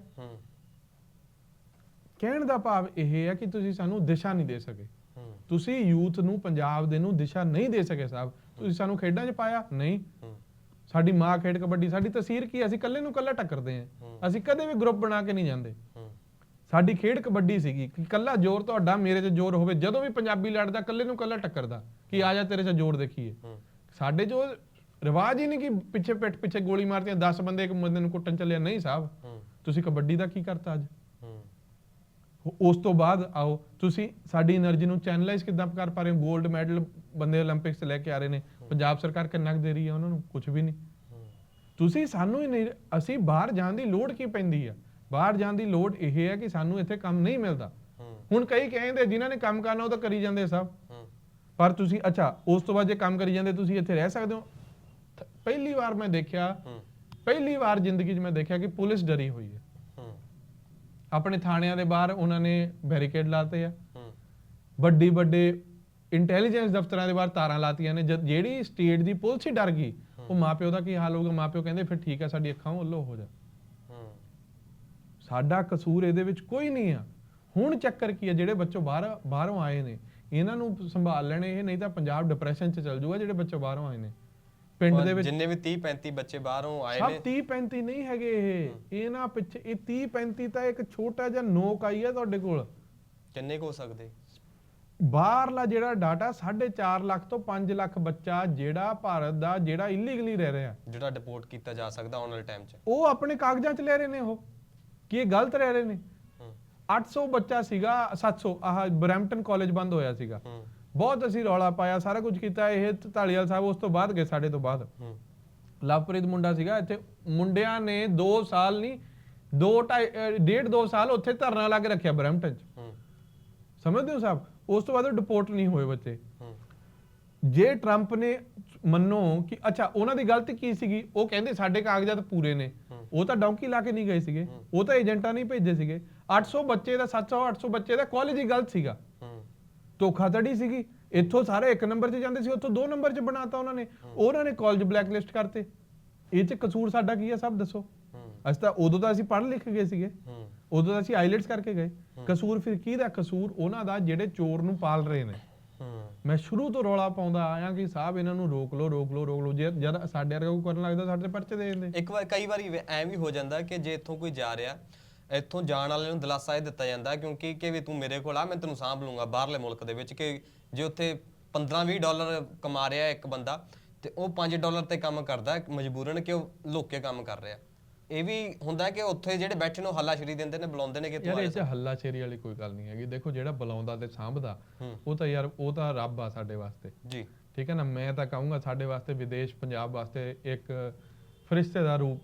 ਕਹਿਣ ਦਾ ਭਾਵ ਇਹ ਹੈ ਕਿ ਤੁਸੀਂ ਸਾਨੂੰ ਦਿਸ਼ਾ ਨਹੀਂ ਦੇ ਸਕੇ। ਤੁਸੀਂ ਯੂਥ ਨੂੰ ਪੰਜਾਬ ਦੇ ਨੂੰ ਦਿਸ਼ਾ ਨਹੀਂ ਦੇ ਸਕੇ ਸਾਹਿਬ ਤੁਸੀਂ ਸਾਨੂੰ ਖੇਡਾਂ 'ਚ ਪਾਇਆ ਨਹੀਂ। ਸਾਡੀ ਮਾਂ ਖੇਡ ਕਬੱਡੀ ਸਾਡੀ ਤਸਵੀਰ ਕੀ ਅਸੀਂ ਇਕੱਲੇ ਨੂੰ ਇਕੱਲਾ ਟੱਕਰਦੇ ਹਾਂ। ਅਸੀਂ ਕਦੇ ਵੀ ਗਰੁੱਪ ਬਣਾ ਕੇ ਨਹੀਂ ਜਾਂਦੇ। ਸਾਡੀ ਖੇਡ ਕਬੱਡੀ ਸੀਗੀ। ਕਿ ਇਕੱਲਾ ਜ਼ੋਰ ਤੁਹਾਡਾ ਮੇਰੇ 'ਚ ਜ਼ੋਰ ਹੋਵੇ ਜਦੋਂ ਵੀ ਪੰਜਾਬੀ ਲੜਦਾ ਇਕੱਲੇ ਨੂੰ ਇਕੱਲਾ ਟੱਕਰਦਾ ਕਿ ਆ ਜਾ ਤੇਰੇ 'ਚ ਜ਼ੋਰ ਦੇਖੀਏ। ਸਾਡੇ 'ਚ ਰਿਵਾਜ ਹੀ ਨਹੀਂ ਕਿ ਪਿੱਛੇ ਪਿੱਠ ਪਿੱਛੇ ਗੋਲੀ ਮਾਰਦੇ 10 ਬੰਦੇ ਇੱਕ ਬੰਦੇ ਨੂੰ ਕੁੱਟਣ ਚੱਲੇ ਨਹੀਂ ਸਾਹਿਬ ਤੁਸੀਂ ਕਬੱਡੀ ਦਾ ਕੀ ਕਰਤਾ ਅੱਜ? ਉਸ ਤੋਂ ਬਾਅਦ ਆਓ। ਤੁਸੀਂ ਸਾਡੀ એનર્ਜੀ ਨੂੰ ਚੈਨਲਾਈਜ਼ ਕਿਦਾਂ ਕਰ ਪਾ ਰਹੇ ਹੋ? 골ਡ ਮੈਡਲ ਬੰਦੇ 올림픽ਸ ਲੈ ਕੇ ਆ ਰਹੇ ਨੇ। ਪੰਜਾਬ ਸਰਕਾਰ ਕਿੰਨਾ ਕੁ ਦੇ ਰਹੀ ਹੈ ਉਹਨਾਂ ਨੂੰ ਕੁਝ ਵੀ ਨਹੀਂ। ਤੁਸੀਂ ਸਾਨੂੰ ਹੀ ਨਹੀਂ ਅਸੀਂ ਬਾਹਰ ਜਾਣ ਦੀ ਲੋੜ ਕੀ ਪੈਂਦੀ ਆ? ਬਾਹਰ ਜਾਣ ਦੀ ਲੋੜ ਇਹ ਹੈ ਕਿ ਸਾਨੂੰ ਇੱਥੇ ਕੰਮ ਨਹੀਂ ਮਿਲਦਾ। ਹੁਣ ਕਈ ਕਹਿੰਦੇ ਜਿਨ੍ਹਾਂ ਨੇ ਕੰਮ ਕਰਨਾ ਉਹ ਤਾਂ ਕਰੀ ਜਾਂਦੇ ਸਭ। ਪਰ ਤੁਸੀਂ ਅੱਛਾ ਉਸ ਤੋਂ ਬਾਅਦ ਜੇ ਕੰਮ ਕਰੀ ਜਾਂਦੇ ਤੁਸੀਂ ਇੱਥੇ ਰਹਿ ਸਕਦੇ ਹੋ। ਪਹਿਲੀ ਵਾਰ ਮੈਂ ਦੇਖਿਆ ਪਹਿਲੀ ਵਾਰ ਜ਼ਿੰਦਗੀ 'ਚ ਮੈਂ ਦੇਖਿਆ ਕਿ ਪੁਲਿਸ ਡਰੀ ਹੋਈ ਹੈ। ਆਪਣੇ ਥਾਣਿਆਂ ਦੇ ਬਾਹਰ ਉਹਨਾਂ ਨੇ ਬੈਰੀਕੇਡ ਲਾਤੇ ਆ। ਵੱਡੀ ਵੱਡੇ ਇੰਟੈਲੀਜੈਂਸ ਦਫ਼ਤਰਾਂ ਦੇ ਬਾਹਰ ਤਾਰਾਂ ਲਾਤੀਆਂ ਨੇ ਜਦ ਜਿਹੜੀ ਸਟੇਟ ਦੀ ਪੁਲਿਸ ਹੀ ਡਰ ਗਈ ਉਹ ਮਾਪਿਓ ਦਾ ਕੀ ਹਾਲ ਹੋਊਗਾ? ਮਾਪਿਓ ਕਹਿੰਦੇ ਫਿਰ ਠੀਕ ਆ ਸਾਡੀ ਅੱਖਾਂ ਵੱਲੋਂ ਹੋ ਜਾ। ਸਾਡਾ ਕਸੂਰ ਇਹਦੇ ਵਿੱਚ ਕੋਈ ਨਹੀਂ ਆ। ਹੁਣ ਚੱਕਰ ਕੀ ਹੈ ਜਿਹੜੇ ਬੱਚੇ ਬਾਹਰ ਬਾਹਰੋਂ ਆਏ ਨੇ ਇਹਨਾਂ ਨੂੰ ਸੰਭਾਲ ਲੈਣੇ ਇਹ ਨਹੀਂ ਤਾਂ ਪੰਜਾਬ ਡਿਪਰੈਸ਼ਨ 'ਚ ਚੱਲ ਜਾਊਗਾ ਜਿਹੜੇ ਬੱਚੇ ਬਾਹਰੋਂ ਆਏ ਨੇ। ਪਿੰਡ ਦੇ ਵਿੱਚ ਜਿੰਨੇ ਵੀ 30 35 ਬੱਚੇ ਬਾਹਰੋਂ ਆਏ ਸਭ ਨੇ 30 35 ਨਹੀਂ ਹੈਗੇ ਇਹ। ਇਹਨਾਂ ਪਿੱਛੇ ਇਹ 30 35 ਤਾਂ ਇੱਕ ਛੋਟਾ ਜਿਹਾ ਨੋਕ ਆਈ ਹੈ ਤੁਹਾਡੇ ਕੋਲ। ਕਿੰਨੇ ਕੁ ਸਕਦੇ? ਬਾਹਰਲਾ ਜਿਹੜਾ ਡਾਟਾ 4.5 ਲੱਖ ਤੋਂ 5 ਲੱਖ ਬੱਚਾ ਜਿਹੜਾ ਭਾਰਤ ਦਾ ਜਿਹੜਾ ਇਲੀਗਲੀ ਰਹਿ ਰਿਹਾ। ਜਿਹੜਾ ਡਿਪੋਰਟ ਕੀਤਾ ਜਾ ਸਕਦਾ ਆਉਣ ਵਾਲੇ ਟਾਈਮ 'ਚ। ਉਹ ਆਪਣੇ ਕਾਗਜ਼ਾਂ 'ਚ ਲੈ ਰਹੇ ਨੇ ਉਹ। ਕਿ ਇਹ ਗਲਤ ਰਹਿ ਰਹੇ ਨੇ? ਹੂੰ। 800 ਬੱਚਾ ਸੀਗਾ 700 ਆਹ ਬਰੈਂਪਟਨ ਕਾਲਜ ਬੰਦ ਹੋਇਆ ਸੀਗਾ। ਬਹੁਤ ਅਸੀਂ ਰੌਲਾ ਪਾਇਆ ਸਾਰਾ ਕੁਝ ਕੀਤਾ ਇਹ ਢਾਲੀਵਾਲ ਸਾਹਿਬ ਉਸ ਤੋਂ ਬਾਅਦ ਗਏ ਸਾਡੇ ਤੋਂ ਬਾਅਦ। ਲਵਪ੍ਰੀਤ ਮੁੰਡਾ ਸੀਗਾ ਇੱਥੇ ਮੁੰਡਿਆਂ ਨੇ 2 ਸਾਲ ਨਹੀਂ 2 2.5 ਡੇਢ 2 ਸਾਲ ਉੱਥੇ ਧਰਨਾ ਲਾ ਕੇ ਰੱਖਿਆ ਬਰੈਂਪਟਨ 'ਚ। ਸਮਝਦੇ ਹੋ ਸਾਹਿਬ? ਉਸ ਤੋਂ ਬਾਅਦ ਉਹ ਡਿਪੋਰਟ ਨਹੀਂ ਹੋਏ ਬੱਚੇ। ਜੇ ਟਰੰਪ ਨੇ ਮੰਨੋ ਕਿ ਅੱਛਾ ਉਹਨਾਂ ਦੀ ਗਲਤੀ ਕੀ ਸੀਗੀ? ਉਹ ਕਹਿੰਦੇ ਸਾਡੇ ਕਾਗਜ਼ਾਤ ਪੂਰੇ ਨੇ। ਉਹ ਤਾਂ ਡੌਂਕੀ ਲਾ ਕੇ ਨਹੀਂ ਗਏ ਸੀਗੇ। ਉਹ ਤਾਂ ਏਜੰਟਾਂ ਨਹੀਂ ਭੇਜੇ ਸੀਗੇ। 800 ਬੱਚੇ ਦਾ 700 800 ਬੱਚੇ ਦਾ ਕਾਲਜ ਹੀ ਗਲਤ ਸੀਗਾ। ਧੋਖਾਧੜੀ ਸੀਗੀ। ਇੱਥੋਂ ਸਾਰੇ ਇੱਕ ਨੰਬਰ 'ਚ ਜਾਂਦੇ ਸੀ ਉੱਥੋਂ ਦੋ ਨੰਬਰ 'ਚ ਬਣਾਤਾ ਉਹਨਾਂ ਨੇ। ਉਹਨਾਂ ਨੇ ਕਾਲਜ ਬਲੈਕਲਿਸਟ ਕਰਤੇ। ਇਹ 'ਚ ਕਸੂਰ ਸਾਡਾ ਕੀ ਹੈ ਸਭ ਦੱਸੋ। ਅਸੀਂ ਤਾਂ ਉਦੋਂ ਤਾਂ ਅਸੀਂ ਪੜ੍ਹ ਲਿਖ ਗਏ ਸੀਗੇ। ਉਦੋਂ ਅਸੀਂ ਆਈਲੈਟਸ ਕਰਕੇ ਗਏ। ਕਸੂਰ ਫਿਰ ਕਿਹਦਾ? ਕਸੂਰ ਉਹਨਾਂ ਦਾ ਜਿਹੜੇ ਚੋਰ ਨੂੰ ਪਾਲ ਰਹੇ ਨੇ। ਮੈਂ ਸ਼ੁਰੂ ਤੋਂ ਰੌਲਾ ਪਾਉਂਦਾ ਆਇਆ ਕਿ ਸਾਹਿਬ ਇਹਨਾਂ ਨੂੰ ਰੋਕ ਲਓ ਰੋਕ ਲਓ ਰੋਕ ਲਓ। ਜੇ ਜਦ ਸਾਡੇ ਵਰਗਾ ਕੋਈ ਕਰਨ ਲੱਗਦਾ ਸਾਡੇ ਪਰਚੇ ਦੇ ਦਿੰਦੇ। ਇੱਕ ਵਾਰ ਕਈ ਵਾਰੀ ਐ ਵੀ ਹੋ ਜਾਂਦਾ ਕਿ ਜੇ ਇੱਥੋਂ ਕੋਈ ਜਾ ਰਿਹਾ ਇੱਥੋਂ ਜਾਣ ਵਾਲੇ ਨੂੰ ਦਿਲਾਸਾ ਇਹ ਦਿੱਤਾ ਜਾਂਦਾ ਕਿਉਂਕਿ ਕਿ ਵੀ ਤੂੰ ਮੇਰੇ ਕੋਲ ਆ ਮੈਂ ਤੈਨੂੰ ਸਾਂਭ ਲੂੰਗਾ ਬਾਹਰਲੇ ਮੁਲਕ ਦੇ ਵਿੱਚ ਕਿ ਜੇ ਉੱਥੇ 15-20 ਡਾਲਰ ਕਮਾ ਰਿਹਾ ਇੱਕ ਬੰਦਾ ਤੇ ਉਹ 5 ਡਾਲਰ ਤੇ ਕੰਮ ਕਰਦਾ ਮਜਬੂਰਨ ਕਿ ਉਹ ਲੁੱਕ ਕੰਮ ਕਰ ਰਿਹਾ। ਇਹ ਵੀ ਹੁੰਦਾ ਕਿ ਉੱਥੇ ਜਿਹੜੇ ਬੈਠੇ ਨੂੰ ਹੱਲਾਸ਼ੇਰੀ ਦਿੰਦੇ ਨੇ ਬੁਲਾਉਂਦੇ ਨੇ ਕਿ ਤੂੰ ਯਾਰ ਇਹ। ਚ ਹੱਲਾ ਚੇਰੀ ਵਾਲੀ ਕੋਈ ਗੱਲ ਨਹੀਂ ਹੈਗੀ। ਦੇਖੋ ਜਿਹੜਾ ਬੁਲਾਉਂਦਾ ਤੇ ਸਾਂਭਦਾ। ਉਹ ਤਾਂ ਯਾਰ ਉਹ ਤਾਂ ਰੱਬ ਆ ਸਾਡੇ ਵਾਸਤੇ। ਜੀ। ਠੀਕ ਹੈ ਨਾ? ਮੈਂ ਤਾਂ ਕਹੂੰਗਾ ਸਾਡੇ ਵਾਸਤੇ ਵਿਦੇਸ਼ ਪੰਜਾਬ ਵਾਸਤੇ ਇੱਕ ਫਰਿਸ਼ਤੇ ਦਾ ਰੂਪ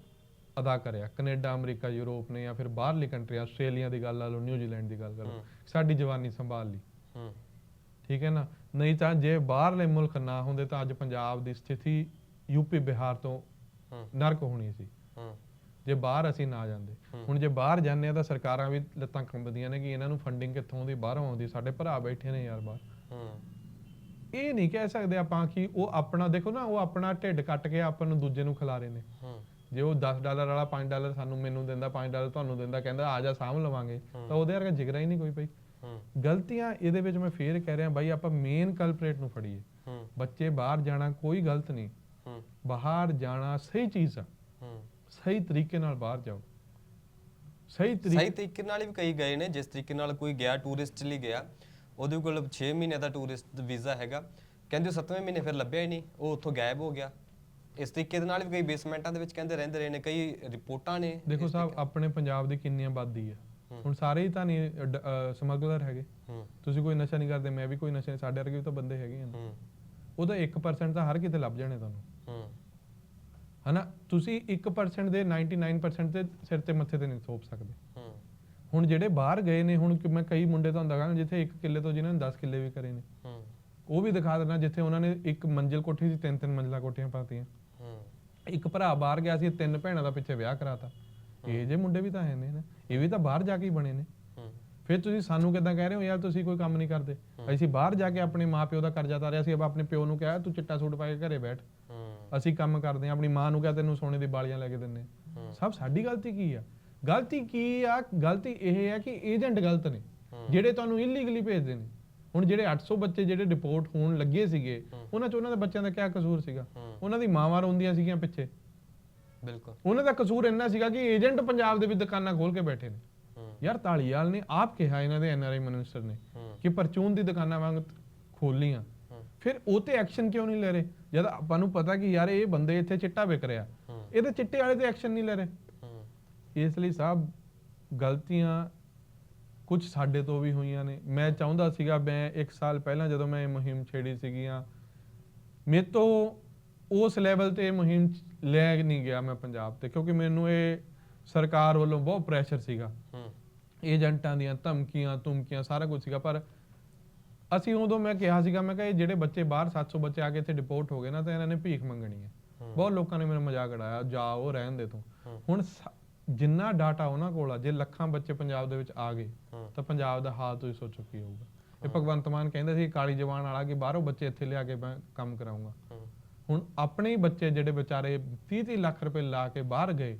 ਅਦਾ ਕਰਿਆ। ਕੈਨੇਡਾ ਅਮਰੀਕਾ ਯੂਰਪ ਨੇ ਜਾਂ ਫਿਰ ਬਾਹਰਲੀ ਕੰਟਰੀਆਂ ਆਸਟ੍ਰੇਲੀਆ ਦੀ ਗੱਲ ਲਾ ਲਓ ਨਿਊਜ਼ੀਲੈਂਡ ਦੀ ਗੱਲ ਕਰ ਲਓ। ਸਾਡੀ ਜਵਾਨੀ ਸੰਭਾਲ ਲਈ। ਹੂੰ। ਠੀਕ ਹੈ ਨਾ? ਨਹੀਂ ਤਾਂ ਜੇ ਬਾਹਰਲੇ ਮੁਲਕ ਨਾ ਹੁੰਦੇ ਤਾਂ ਅੱਜ ਪੰਜਾਬ ਦੀ ਸਥਿਤੀ ਯੂਪੀ ਬਿਹਾਰ ਤੋਂ ਨਰਕ ਹੋਣੀ ਸੀ। ਹੂੰ। ਜੇ ਬਾਹਰ ਅਸੀਂ ਨਾ ਜਾਂਦੇ। ਹੁਣ ਜੇ ਬਾਹਰ ਜਾਂਦੇ ਆ ਤਾਂ ਸਰਕਾਰਾਂ ਵੀ ਲੱਤਾਂ ਕੰਬਦੀਆਂ ਨੇ ਕਿ ਇਹਨਾਂ ਨੂੰ ਫੰਡਿੰਗ ਕਿੱਥੋਂ ਦੀ ਬਾਹਰੋਂ ਆਉਂਦੀ ਸਾਡੇ ਭਰਾ ਬੈਠੇ ਨੇ ਯਾਰ ਬਾਹਰ। ਇਹ ਨਹੀਂ ਕਹਿ ਸਕਦੇ ਆਪਾਂ ਕਿ ਉਹ ਆਪਣਾ ਦੇਖੋ ਨਾ ਉਹ ਆਪਣਾ ਢਿੱਡ ਕੱਟ ਕੇ ਆਪਾਂ ਨੂੰ ਦੂਜੇ ਨੂੰ ਖਿਲਾ ਰਹੇ ਨੇ। ਜੇ ਉਹ 10 ਡਾਲਰ ਵਾਲਾ 5 ਡਾਲਰ ਸਾਨੂੰ ਮੈਨੂੰ ਦਿੰਦਾ 5 ਡਾਲਰ ਤੁਹਾਨੂੰ ਦਿੰਦਾ ਕਹਿੰਦਾ ਆ ਜਾ ਸਾਂਭ ਲਵਾਂਗੇ ਤਾਂ ਉਹਦੇ ਵਰਗਾ ਜਿਗਰਾ ਹੀ ਨਹੀਂ ਕੋਈ ਹੂੰ। ਗਲਤੀਆਂ ਇਹਦੇ ਵਿੱਚ ਮੈਂ ਫੇਰ ਕਹਿ ਰਿਹਾ ਬਾਈ ਆਪਾਂ ਮੇਨ ਕਲਪਰੇਟ ਨੂੰ ਫੜੀਏ। ਬੱਚੇ ਬਾਹਰ ਜਾਣਾ ਕੋਈ ਗਲਤ ਨਹੀਂ। ਬਾਹਰ ਜਾਣਾ ਸਹੀ ਚੀਜ਼ ਆ। ਸਹੀ ਤਰੀਕੇ ਨਾਲ ਬਾਹਰ ਜਾਓ। ਸਹੀ ਤਰੀਕੇ ਸਹੀ ਤਰੀਕੇ ਨਾਲ ਵੀ ਕਈ ਗਏ ਨੇ ਜਿਸ ਤਰੀਕੇ ਨਾਲ ਕੋਈ ਗਿਆ ਟੂਰਿਸਟ ਲਈ ਗਿਆ ਉਹਦੇ ਕੋਲ 6 ਮਹੀਨੇ ਦਾ ਟੂਰਿਸਟ ਵੀਜ਼ਾ ਹੈਗਾ। ਕਹਿੰਦੇ 7ਵੇਂ ਮਹੀਨੇ ਫਿਰ ਲੱਭਿਆ ਹੀ ਨਹੀਂ ਉਹ ਉੱਥੋਂ ਗਾਇਬ ਹੋ ਗਿਆ। ਇਸ ਤਰੀਕੇ ਦੇ ਨਾਲ ਵੀ ਕਈ ਬੇਸਮੈਂਟਾਂ ਦੇ ਵਿੱਚ ਕਹਿੰਦੇ ਰਹਿੰਦੇ ਰਹੇ ਨੇ ਕਈ ਰਿਪੋਰਟਾਂ ਨੇ। ਦੇਖੋ ਸਾਹਿਬ ਆਪਣੇ ਪੰਜਾਬ ਦੀ ਕਿੰਨੀ ਆਬਾਦੀ ਹੈ। ਹੁਣ ਸਾਰੇ ਹੀ ਤਾਂ ਨਹੀਂ ਸਮਗਲਰ ਹੈਗੇ। ਹੂੰ। ਤੁਸੀਂ ਕੋਈ ਨਸ਼ਾ ਨਹੀਂ ਕਰਦੇ ਮੈਂ ਵੀ ਕੋਈ ਨਸ਼ਾ ਨਹੀਂ ਸਾਡੇ ਵਰਗੇ ਵੀ ਤਾਂ ਬੰਦੇ ਹੈਗੇ ਆ ਨਾ। ਹੂੰ। ਉਹਦਾ 1% ਤਾਂ ਹਰ ਕਿਤੇ ਲੱਭ ਜਾਣੇ ਤੁਹਾਨੂੰ। ਹੂੰ। ਹਨਾ? ਤੁਸੀਂ 1% ਦੇ 99% ਦੇ ਸਿਰ ਤੇ ਮੱਥੇ ਤੇ ਨਹੀਂ ਥੋਪ ਸਕਦੇ। ਹੂੰ। ਹੁਣ ਜਿਹੜੇ ਬਾਹਰ ਗਏ ਨੇ ਹੁਣ ਕਿ ਮੈਂ ਕਈ ਮੁੰਡੇ ਤੁਹਾਨੂੰ ਦਿਖਾਣਾ ਜਿੱਥੇ 1 ਕਿੱਲੇ ਤੋਂ ਜਿਨ੍ਹਾਂ ਨੇ 10 ਕਿੱਲੇ ਵੀ ਕਰੇ ਨੇ। ਹੂੰ। ਉਹ ਵੀ ਦਿਖਾ ਦੇਣਾ ਜਿੱਥੇ ਉਹਨਾਂ ਨੇ ਇੱਕ ਮੰਜ਼ਿਲ ਕੋਠੀ ਸੀ ਤਿੰਨ ਤਿੰਨ ਮੰਜ਼ਿਲਾ ਕੋਠੀਆਂ ਪਾਤੀਆਂ। ਹੂੰ। ਇੱਕ ਭਰਾ ਬਾਹਰ ਗਿਆ ਸੀ ਤਿੰਨ ਭੈਣਾਂ ਦਾ ਪਿੱਛੇ ਵਿਆਹ ਕਰਾਤਾ। ਇਹ ਜੇ ਮੁੰਡੇ ਵੀ ਤਾਂ ਹੈ ਨੇ ਨਾ। ਇਹ ਵੀ ਤਾਂ ਬਾਹਰ ਜਾ ਕੇ ਹੀ ਬਣੇ ਨੇ। ਫਿਰ ਤੁਸੀਂ ਸਾਨੂੰ ਕਿਦਾਂ ਕਹਿ ਰਹੇ ਹੋ ਯਾਰ ਤੁਸੀਂ ਕੋਈ ਕੰਮ ਨਹੀਂ ਕਰਦੇ। ਅਸੀਂ ਬਾਹਰ ਜਾ ਕੇ ਆਪਣੇ ਮਾਪਿਓ ਦਾ ਕਰਜ਼ਾ ਤਾਰਿਆ ਸੀ ਆਪਣੇ ਪਿਓ ਨੂੰ ਕਿਹਾ ਤੂੰ ਚਿੱਟਾ ਸੂਟ ਪਾ ਕੇ ਘਰੇ ਬੈਠ। ਅਸੀਂ ਕੰਮ ਕਰਦੇ ਹਾਂ ਆਪਣੀ ਮਾਂ ਨੂੰ ਕਿਹਾ ਤੈਨੂੰ ਸੋਨੇ ਦੀ ਬਾਲੀਆਂ ਲੈ ਕੇ ਦਿੰਨੇ। ਸਭ ਸਾਡੀ ਗਲਤੀ ਕੀ ਆ? ਗਲਤੀ ਕੀ ਆ? ਗਲਤੀ ਇਹ ਹੈ ਕਿ ਏਜੰਟ ਗਲਤ ਨੇ ਜਿਹੜੇ ਤੁਹਾਨੂੰ ਇਲੀਗਲੀ ਭੇਜਦੇ ਨੇ। ਹੁਣ ਜਿਹੜੇ 800 ਬੱਚੇ ਜਿਹੜੇ ਰਿਪੋਰਟ ਹੋਣ ਲੱਗੇ ਸੀਗੇ ਉਹਨਾਂ ਚ ਉਹਨਾਂ ਦੇ ਬੱਚਿਆਂ ਦਾ ਕੀ ਕਸੂਰ ਸੀਗਾ। ਉਹਨਾਂ ਦੀ ਮਾਵਾਂ ਰੋਂਦੀਆਂ ਸੀਗੀਆਂ ਪਿੱਛੇ। ਬਿਲਕੁਲ। ਉਹਨਾਂ ਦਾ ਕਸੂਰ ਇੰਨਾ ਸੀਗਾ ਕਿ ਏਜੰਟ ਪੰਜਾਬ ਦੇ ਵਿੱਚ ਦੁਕਾਨਾਂ ਖੋਲ ਕੇ ਬੈਠੇ ਨੇ। ਯਾਰ ਢਾਲੀਵਾਲ ਨੇ ਆਪ ਕਿਹਾ ਇਹਨਾਂ ਦੇ ਐਨਆਰਆਈ ਮਿਨਿਸਟਰ ਨੇ ਕਿ ਪਰਚੂਨ ਦੀ ਦੁਕਾਨਾਂ ਵਾਂਗ ਖੋਲੀਆਂ। ਫਿਰ ਉਹ ਤੇ ਐਕਸ਼ਨ ਕਿਉਂ ਨਹੀਂ ਲੈ ਰਹੇ? ਜਦ ਆਪਾਂ ਨੂੰ ਪਤਾ ਕਿ ਯਾਰ ਇਹ ਬੰਦੇ ਇੱਥੇ ਚਿੱਟਾ ਵਿਕ ਰਿਹਾ। ਹੂੰ। ਇਹਦੇ ਚਿੱਟੇ ਵਾਲੇ ਤੇ ਐਕਸ਼ਨ ਨਹੀਂ ਲੈ ਰਹੇ। ਇਸ ਲਈ ਸਾਹਿਬ ਗਲਤੀਆਂ ਕੁਝ ਸਾਡੇ ਤੋਂ ਵੀ ਹੋਈਆਂ ਨੇ। ਮੈਂ ਚਾਹੁੰਦਾ ਸੀਗਾ ਮੈਂ 1 ਸਾਲ ਪਹਿਲਾਂ ਜਦੋਂ ਮੈਂ ਇਹ ਮੁਹਿੰਮ ਛੇੜੀ ਸੀਗੀਆਂ ਮੇਰੇ ਤੋਂ ਉਸ ਲੈਵਲ ਤੇ ਇਹ ਮੁਹਿੰਮ ਲੈ ਨਹੀਂ ਗਿਆ ਮੈਂ ਪੰਜਾਬ ਤੇ ਕਿਉਂਕਿ ਮੈਨੂੰ ਇਹ ਸਰਕਾਰ ਵੱਲੋਂ ਬਹੁਤ ਪ੍ਰੈਸ਼ਰ ਸੀਗਾ। ਏਜੰਟਾਂ ਦੀਆਂ ਧਮਕੀਆਂ ਧਮਕੀਆਂ ਸਾਰਾ ਕੁਝ ਸੀਗਾ ਪਰ ਅਸੀਂ ਉਦੋਂ ਮੈਂ ਕਿਹਾ ਸੀਗਾ ਮੈਂ ਕਿਹਾ ਇਹ ਜਿਹੜੇ ਬੱਚੇ ਬਾਹਰ 700 ਬੱਚੇ ਆ ਕੇ ਇੱਥੇ ਡਿਪੋਰਟ ਹੋ ਗਏ ਨਾ ਤਾਂ ਇਹਨਾਂ ਨੇ ਭੀਖ ਮੰਗਣੀ ਹੈ। ਬਹੁਤ ਲੋਕਾਂ ਨੇ ਮੇਰਾ ਮਜ਼ਾਕ ਉਡਾਇਆ ਜਾ ਉਹ ਰਹਿਣ ਦੇ ਤੂੰ। ਹੁਣ ਜਿੰਨਾ ਡਾਟਾ ਉਹਨਾਂ ਕੋਲ ਆ ਜੇ ਲੱਖਾਂ ਬੱਚੇ ਪੰਜਾਬ ਦੇ ਵਿੱਚ ਆ ਗਏ। ਤਾਂ ਪੰਜਾਬ ਦਾ ਹਾਲ ਤੁਸੀਂ ਸੋਚੋ ਕੀ ਹੋਊਗਾ। ਇਹ ਭਗਵੰਤ ਮਾਨ ਕਹਿੰਦੇ ਸੀ ਕਾਲੀ ਜਵਾਨ ਵਾਲਾ ਕਿ ਬਾਹਰੋਂ ਬੱਚੇ ਇੱਥੇ ਲਿਆ ਕੇ ਮੈਂ ਕੰਮ ਕਰਾਉਂਗਾ ਹੁਣ ਆਪਣੇ ਹੀ ਬੱਚੇ ਜਿਹੜੇ ਵਿਚਾਰੇ 30 30 ਲੱਖ ਰੁਪਏ ਲਾ ਕੇ ਬਾਹਰ ਗਏ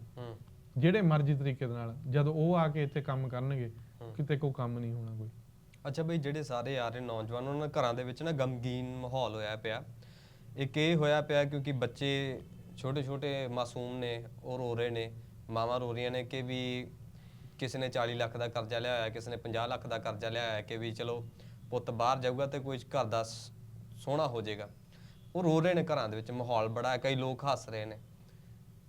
ਜਿਹੜੇ ਮਰਜ਼ੀ ਤਰੀਕੇ ਦੇ ਨਾਲ ਜਦੋਂ ਉਹ ਆ ਕੇ ਇੱਥੇ ਕੰਮ ਕਰਨਗੇ ਕਿਤੇ ਕੋਈ ਕੰਮ ਨਹੀਂ ਹੋਣਾ ਕੋਈ। ਅੱਛਾ ਬਈ, ਜਿਹੜੇ ਸਾਰੇ ਆ ਰਹੇ ਨੌਜਵਾਨ, ਉਹਨਾਂ ਦੇ ਘਰਾਂ ਦੇ ਵਿੱਚ ਨਾ ਗਮਗੀਨ ਮਾਹੌਲ ਹੋਇਆ ਪਿਆ। ਇੱਕ ਇਹ ਹੋਇਆ ਪਿਆ ਕਿਉਂਕਿ ਬੱਚੇ ਛੋਟੇ ਛੋਟੇ ਮਾਸੂਮ ਨੇ, ਉਹ ਰੋ ਰਹੇ ਨੇ, ਮਾਵਾਂ ਰੋ ਰਹੀਆਂ ਨੇ ਕਿ ਵੀ ਕਿਸੇ ਨੇ 40 ਲੱਖ ਦਾ ਕਰਜ਼ਾ ਲਿਆ ਹੋਇਆ, ਕਿਸੇ ਨੇ 50 ਲੱਖ ਦਾ ਕਰਜ਼ਾ ਲਿਆ ਹੋਇਆ ਕਿ ਵੀ ਚਲੋ ਪੁੱਤ ਬਾਹਰ ਜਾਊਗਾ ਤੇ ਕੋਈ ਘਰ ਦਾ ਸ- ਸੋਹਣਾ ਹੋ ਜਾਏਗਾ। ਉਹ ਰੋ ਰਹੇ ਨੇ ਘਰਾਂ ਦੇ ਵਿੱਚ, ਮਾਹੌਲ ਬੜਾ ਹੈ, ਕਈ ਲੋਕ ਹੱਸ ਰਹੇ ਨੇ।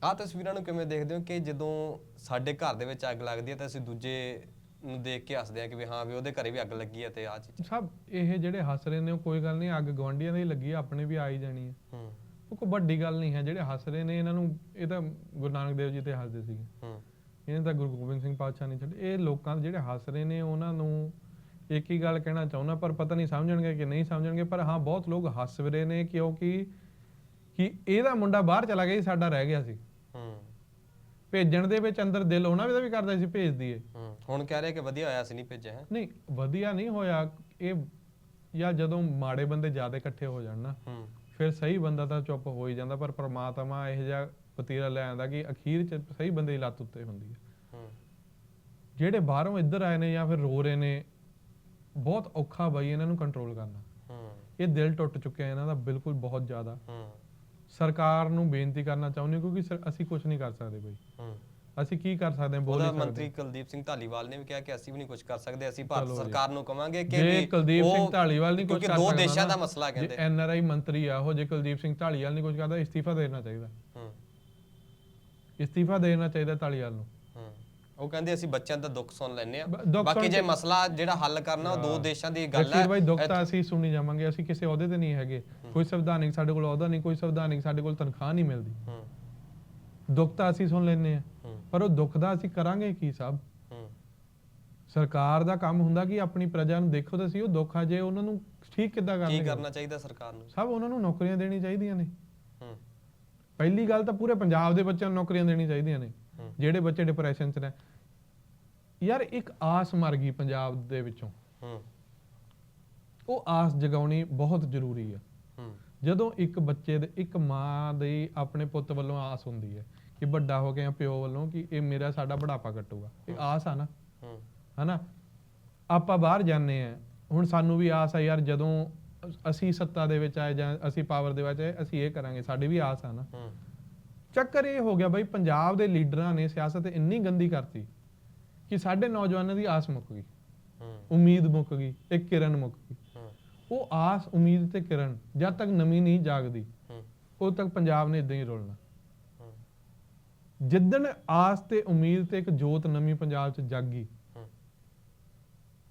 ਆਹ ਤਸਵੀਰਾਂ ਨੂੰ ਕਿਵੇਂ ਦੇਖਦੇ ਹੋ ਕਿ ਜਦੋਂ ਸਾਡੇ ਘਰ ਦੇ ਵਿੱਚ ਅੱਗ ਲੱਗਦੀ ਹੈ ਤਾਂ ਅਸੀਂ ਦੂਜੇ ਨੂੰ ਦੇਖ ਕੇ ਹੱਸਦੇ ਹਾਂ ਕਿ ਵੀ ਹਾਂ ਵੀ ਉਹਦੇ ਘਰੇ ਵੀ ਅੱਗ ਲੱਗੀ ਹੈ ਤੇ ਆਹ ਚੀਜ਼। ਸਭ ਇਹ ਜਿਹੜੇ ਹੱਸ ਰਹੇ ਨੇ ਉਹ ਕੋਈ ਗੱਲ ਨਹੀਂ ਅੱਗ ਗਵਾਂਢੀਆਂ ਦੀ ਲੱਗੀ ਆ, ਆਪਣੇ ਵੀ ਆ ਹੀ ਜਾਣੀ ਹੈ ਹੂੰ। ਉਹ ਕੋਈ ਵੱਡੀ ਗੱਲ ਨਹੀਂ ਹੈ ਜਿਹੜੇ ਹੱਸ ਰਹੇ ਨੇ ਇਹਨਾਂ ਨੂੰ ਇਹ ਤਾਂ ਗੁਰੂ ਨਾਨਕ ਦੇਵ ਜੀ ਤੇ ਹੱਸਦੇ ਸੀਗੇ। ਹੂੰ। ਇਹਨੇ ਤਾਂ ਗੁਰੂ ਗੋਬਿੰਦ ਸਿੰਘ ਪਾਤਸ਼ਾਹ ਨਹੀਂ ਛੱਡੇ। ਇਹ ਲੋਕਾਂ ਦੇ ਜਿਹੜੇ ਹੱਸ ਰਹੇ ਨੇ ਉਹਨਾਂ ਨੂੰ ਇੱਕ ਹੀ ਗੱਲ ਕਹਿਣਾ ਚਾਹੁੰਦਾ ਪਰ ਪਤਾ ਨਹੀਂ ਸਮਝਣਗੇ ਕਿ ਨਹੀਂ ਸਮਝਣਗੇ ਪਰ ਹਾਂ ਬਹੁਤ ਲੋਕ ਹੱਸ ਰਹੇ ਨੇ ਕਿਉਂਕਿ ਕਿ ਇਹਦਾ ਮੁੰਡਾ ਬਾਹਰ ਚਲਾ ਗਿਆ ਸੀ ਸਾਡਾ ਰਹਿ ਗਿਆ ਸੀ। ਹੂੰ। ਭੇਜਣ ਦੇ ਵਿੱਚ ਅੰਦਰ ਦਿਲ ਉਹਨਾਂ ਦਾ ਵੀ ਕਰਦਾ ਸੀ ਭੇਜ ਦਈਏ। ਹੂੰ ਹੁਣ ਕਹਿ ਰਹੇ ਕਿ ਵਧੀਆ ਹੋਇਆ ਸੀ ਨਹੀਂ ਭੇਜਿਆ ਹੈ। ਨਹੀਂ ਵਧੀਆ ਨਹੀਂ ਹੋਇਆ। ਇਹ ਜਾਂ ਜਦੋਂ ਮਾੜੇ ਬੰਦੇ ਜ਼ਿਆਦਾ ਇਕੱਠੇ ਹੋ ਜਾਣ ਨਾ ਹੂੰ। ਫਿਰ ਸਹੀ ਬੰਦਾ ਤਾਂ ਚੁੱਪ ਹੋ ਹੀ ਜਾਂਦਾ ਪਰ ਪ੍ਰਮਾਤਮਾ ਇਹ ਜਿਹਾ ਪਤੀਰਾ ਲੈ ਆਂਦਾ ਕਿ ਅਖੀਰ ਚ ਸਹੀ ਬੰਦੇ ਦੀ ਲੱਤ ਉੱਤੇ ਹੁੰਦੀ ਹੈ। ਹੂੰ। ਜਿਹੜੇ ਬਾਹਰੋਂ ਇੱਧਰ ਆਏ ਨੇ ਜਾਂ ਫਿਰ ਰੋ ਰਹੇ ਨੇ ਬਹੁਤ ਔਖਾ ਬਾਈ ਇਹਨਾਂ ਨੂੰ ਕੰਟਰੋਲ ਕਰਨਾ। ਹੂੰ। ਇਹ ਦਿਲ ਟੁੱਟ ਚੁੱਕਿਆ ਇਹਨਾਂ ਦਾ ਬਿਲਕੁਲ ਬਹੁਤ ਜ਼ਿਆਦਾ। ਹੂੰ। ਸਰਕਾਰ ਨੂੰ ਬੇਨਤੀ ਕਰਨਾ ਚਾਹੁੰਦੇ ਕਿਉਂਕਿ ਸਰ- ਅਸੀਂ ਕੁਝ ਨਹੀਂ ਕਰ ਸਕਦੇ ਬਾਈ। ਹੂੰ। ਅਸੀਂ ਕੀ ਕਰ ਸਕਦੇ ਹਾਂ ਬੋਲ ਉਹਦਾ ਨਹੀਂ ਸਕਦੇ। ਮੰਤਰੀ ਕੁਲਦੀਪ ਸਿੰਘ ਢਾਲੀਵਾਲ ਨੇ ਵੀ ਕਿਹਾ ਕਿ ਅਸੀਂ ਵੀ ਨਹੀਂ ਕੁਝ ਕਰ ਸਕਦੇ ਅਸੀਂ ਭਾਰਤ। ਸਰਕਾਰ ਨੂੰ ਕਵਾਂਗੇ ਕਿ ਜੇ ਵੀ ਕੁਲਦੀਪ ਸਿੰਘ ਢਾਲੀਵਾਲ ਨਹੀਂ ਕੁਝ ਕਿਉਂਕਿ ਕਰ ਦੋ ਸਕਦਾ ਦੇਸ਼ਾਂ ਨਾ, ਦਾ ਮਸਲਾ ਜੇ ਕਹਿੰਦੇ। ਐਨਆਰਆਈ ਮੰਤਰੀ ਆ ਉਹ ਜੇ ਕੁਲਦੀਪ ਸਿੰਘ ਢਾਲੀਵਾਲ ਨਹੀਂ ਕੁਝ ਕਰਦਾ ਇਸਤੀਫਾ ਦੇਣਾ ਚਾਹੀਦਾ। ਹੂੰ। ਇਸਤੀਫਾ ਦੇਣਾ ਚਾਹੀਦਾ ਢਾਲੀਵਾਲ ਨੂੰ। ਹੂੰ। ਉਹ ਕਹਿੰਦੇ ਅਸੀਂ ਬੱਚਿਆਂ ਦਾ ਦੁੱਖ ਸੁਣ ਲੈਂਦੇ ਆ ਬ- ਦੁੱਖ ਬਾਕੀ ਸੁਣ ਜੇ ਕੇ- ਮਸਲਾ ਜਿਹੜਾ ਹੱਲ ਕਰਨਾ ਉਹ ਦੋ ਦੇਸ਼ਾਂ ਦੀ ਗੱਲ ਜਗਸੀਰ ਹੈ ਭਾਈ ਦੁੱਖ ਤਾਂ ਅਸੀਂ ਸੁਣੀ ਜਾਵਾਂਗੇ ਅਸੀਂ ਕਿਸੇ ਅਹੁਦੇ ਤੇ ਨਹੀਂ ਹੈਗੇ। ਕੋਈ ਸੰਵਿਧਾਨਿਕ ਸਾਡੇ ਕੋਲ ਅਹੁਦਾ ਨਹੀਂ ਕੋਈ ਸੰਵਿਧਾਨਿਕ ਸਾਡੇ ਕੋਲ ਤਨਖਾਹ ਨਹੀਂ ਮਿਲਦੀ। ਹੂੰ। ਦੁੱਖ ਤਾਂ ਅਸੀਂ ਸੁਣ ਲੈਂਦੇ ਆ ਪਰ ਉਹ ਦੁੱਖ ਦਾ ਅਸੀਂ ਕਰਾਂਗੇ ਕੀ ਹੂੰ। ਸਰਕਾਰ ਦਾ ਕੰਮ ਹੁੰਦਾ ਕਿ ਆਪਣੀ ਪ੍ਰਜਾ ਨੂੰ ਦੇਖੋ ਤਾਂ ਸੀ ਉਹ ਦੁੱਖ ਆ ਜੇ ਉਹਨਾਂ ਨੂੰ ਠੀਕ ਕਿੱਦਾਂ ਕੀ ਕਰਨਗੇ ਕਰਨਾ ਚਾਹੀਦਾ ਸਰਕਾਰ ਨੂੰ? ਸਭ ਉਹਨਾਂ ਨੂੰ ਨੌਕਰੀਆਂ ਦੇਣੀ ਚਾਹੀਦੀਆਂ ਨੇ। ਹੂੰ। ਪਹਿਲੀ ਗੱਲ ਤਾਂ ਪੂਰੇ ਪੰਜਾਬ ਦੇ ਬੱਚਿਆਂ ਨੂੰ ਨੌਕਰੀਆਂ ਦੇਣੀ ਚਾਹੀਦੀਆਂ ਨੇ। ਜਿਹੜੇ ਬੱਚੇ ਡਿਪਰੈਸ਼ਨ 'ਚ ਨੇ। ਯਾਰ ਇੱਕ ਆਸ ਮਰ ਗਈ ਪੰਜਾਬ ਦੇ ਵਿੱਚੋਂ। ਹੂੰ। ਉਹ ਆਸ ਜਗਾਉਣੀ ਬਹੁਤ ਜ਼ਰੂਰੀ ਆ। ਹੂੰ ਜਦੋਂ ਇੱਕ ਬੱਚੇ ਦੇ ਇੱਕ ਮਾਂ ਦੀ ਆਪਣੇ ਪੁੱਤ ਵੱਲੋਂ ਆਸ ਹੁੰਦੀ ਹੈ ਕਿ ਵੱਡਾ ਹੋ ਗਿਆ ਪਿਓ ਵੱਲੋਂ ਕਿ ਇਹ ਮੇਰਾ ਸਾਡਾ ਬੁਢਾਪਾ ਕੱਟੂਗਾ। ਇਹ ਆਸ ਆ ਨਾ? ਹਨਾ? ਆਪਾਂ ਬਾਹਰ ਜਾਂਦੇ ਆ ਹੁਣ ਸਾਨੂੰ ਵੀ ਆਸ ਆ ਯਾਰ ਜਦੋਂ ਅਸੀਂ ਸੱਤਾ ਦੇ ਵਿੱਚ ਆਏ ਜਾਂ ਅਸੀਂ ਪਾਵਰ ਦੇ ਵਿੱਚ ਆਏ ਅਸੀਂ ਇਹ ਕਰਾਂਗੇ ਸਾਡੀ ਵੀ ਆਸ ਆ ਨਾ। ਚੱਕਰ ਇਹ ਹੋ ਗਿਆ ਬਈ ਪੰਜਾਬ ਦੇ ਲੀਡਰਾਂ ਨੇ ਸਿਆਸਤ ਇੰਨੀ ਗੰਦੀ ਕਰਤੀ ਕਿ ਸਾਡੇ ਨੌਜਵਾਨਾਂ ਦੀ ਆਸ ਮੁੱਕ ਗਈ। ਉਮੀਦ ਮੁੱਕ ਗਈ ਇੱਕ ਕਿਰਨ ਮੁੱਕ ਗਈ। ਉਹ ਆਸ ਉਮੀਦ ਤੇ ਕਿਰਨ ਜਦ ਤੱਕ ਨਵੀਂ ਨਹੀਂ ਜਾਗਦੀ ਉਦੋਂ ਤੱਕ ਪੰਜਾਬ ਨੇ ਇਦਾਂ ਹੀ ਰੋਲਣਾ। ਜਿੱਦਣ ਆਸ ਤੇ ਉਮੀਦ ਤੇ ਇੱਕ ਜੋਤ ਨਵੀਂ ਪੰਜਾਬ 'ਚ ਜਾਗੀ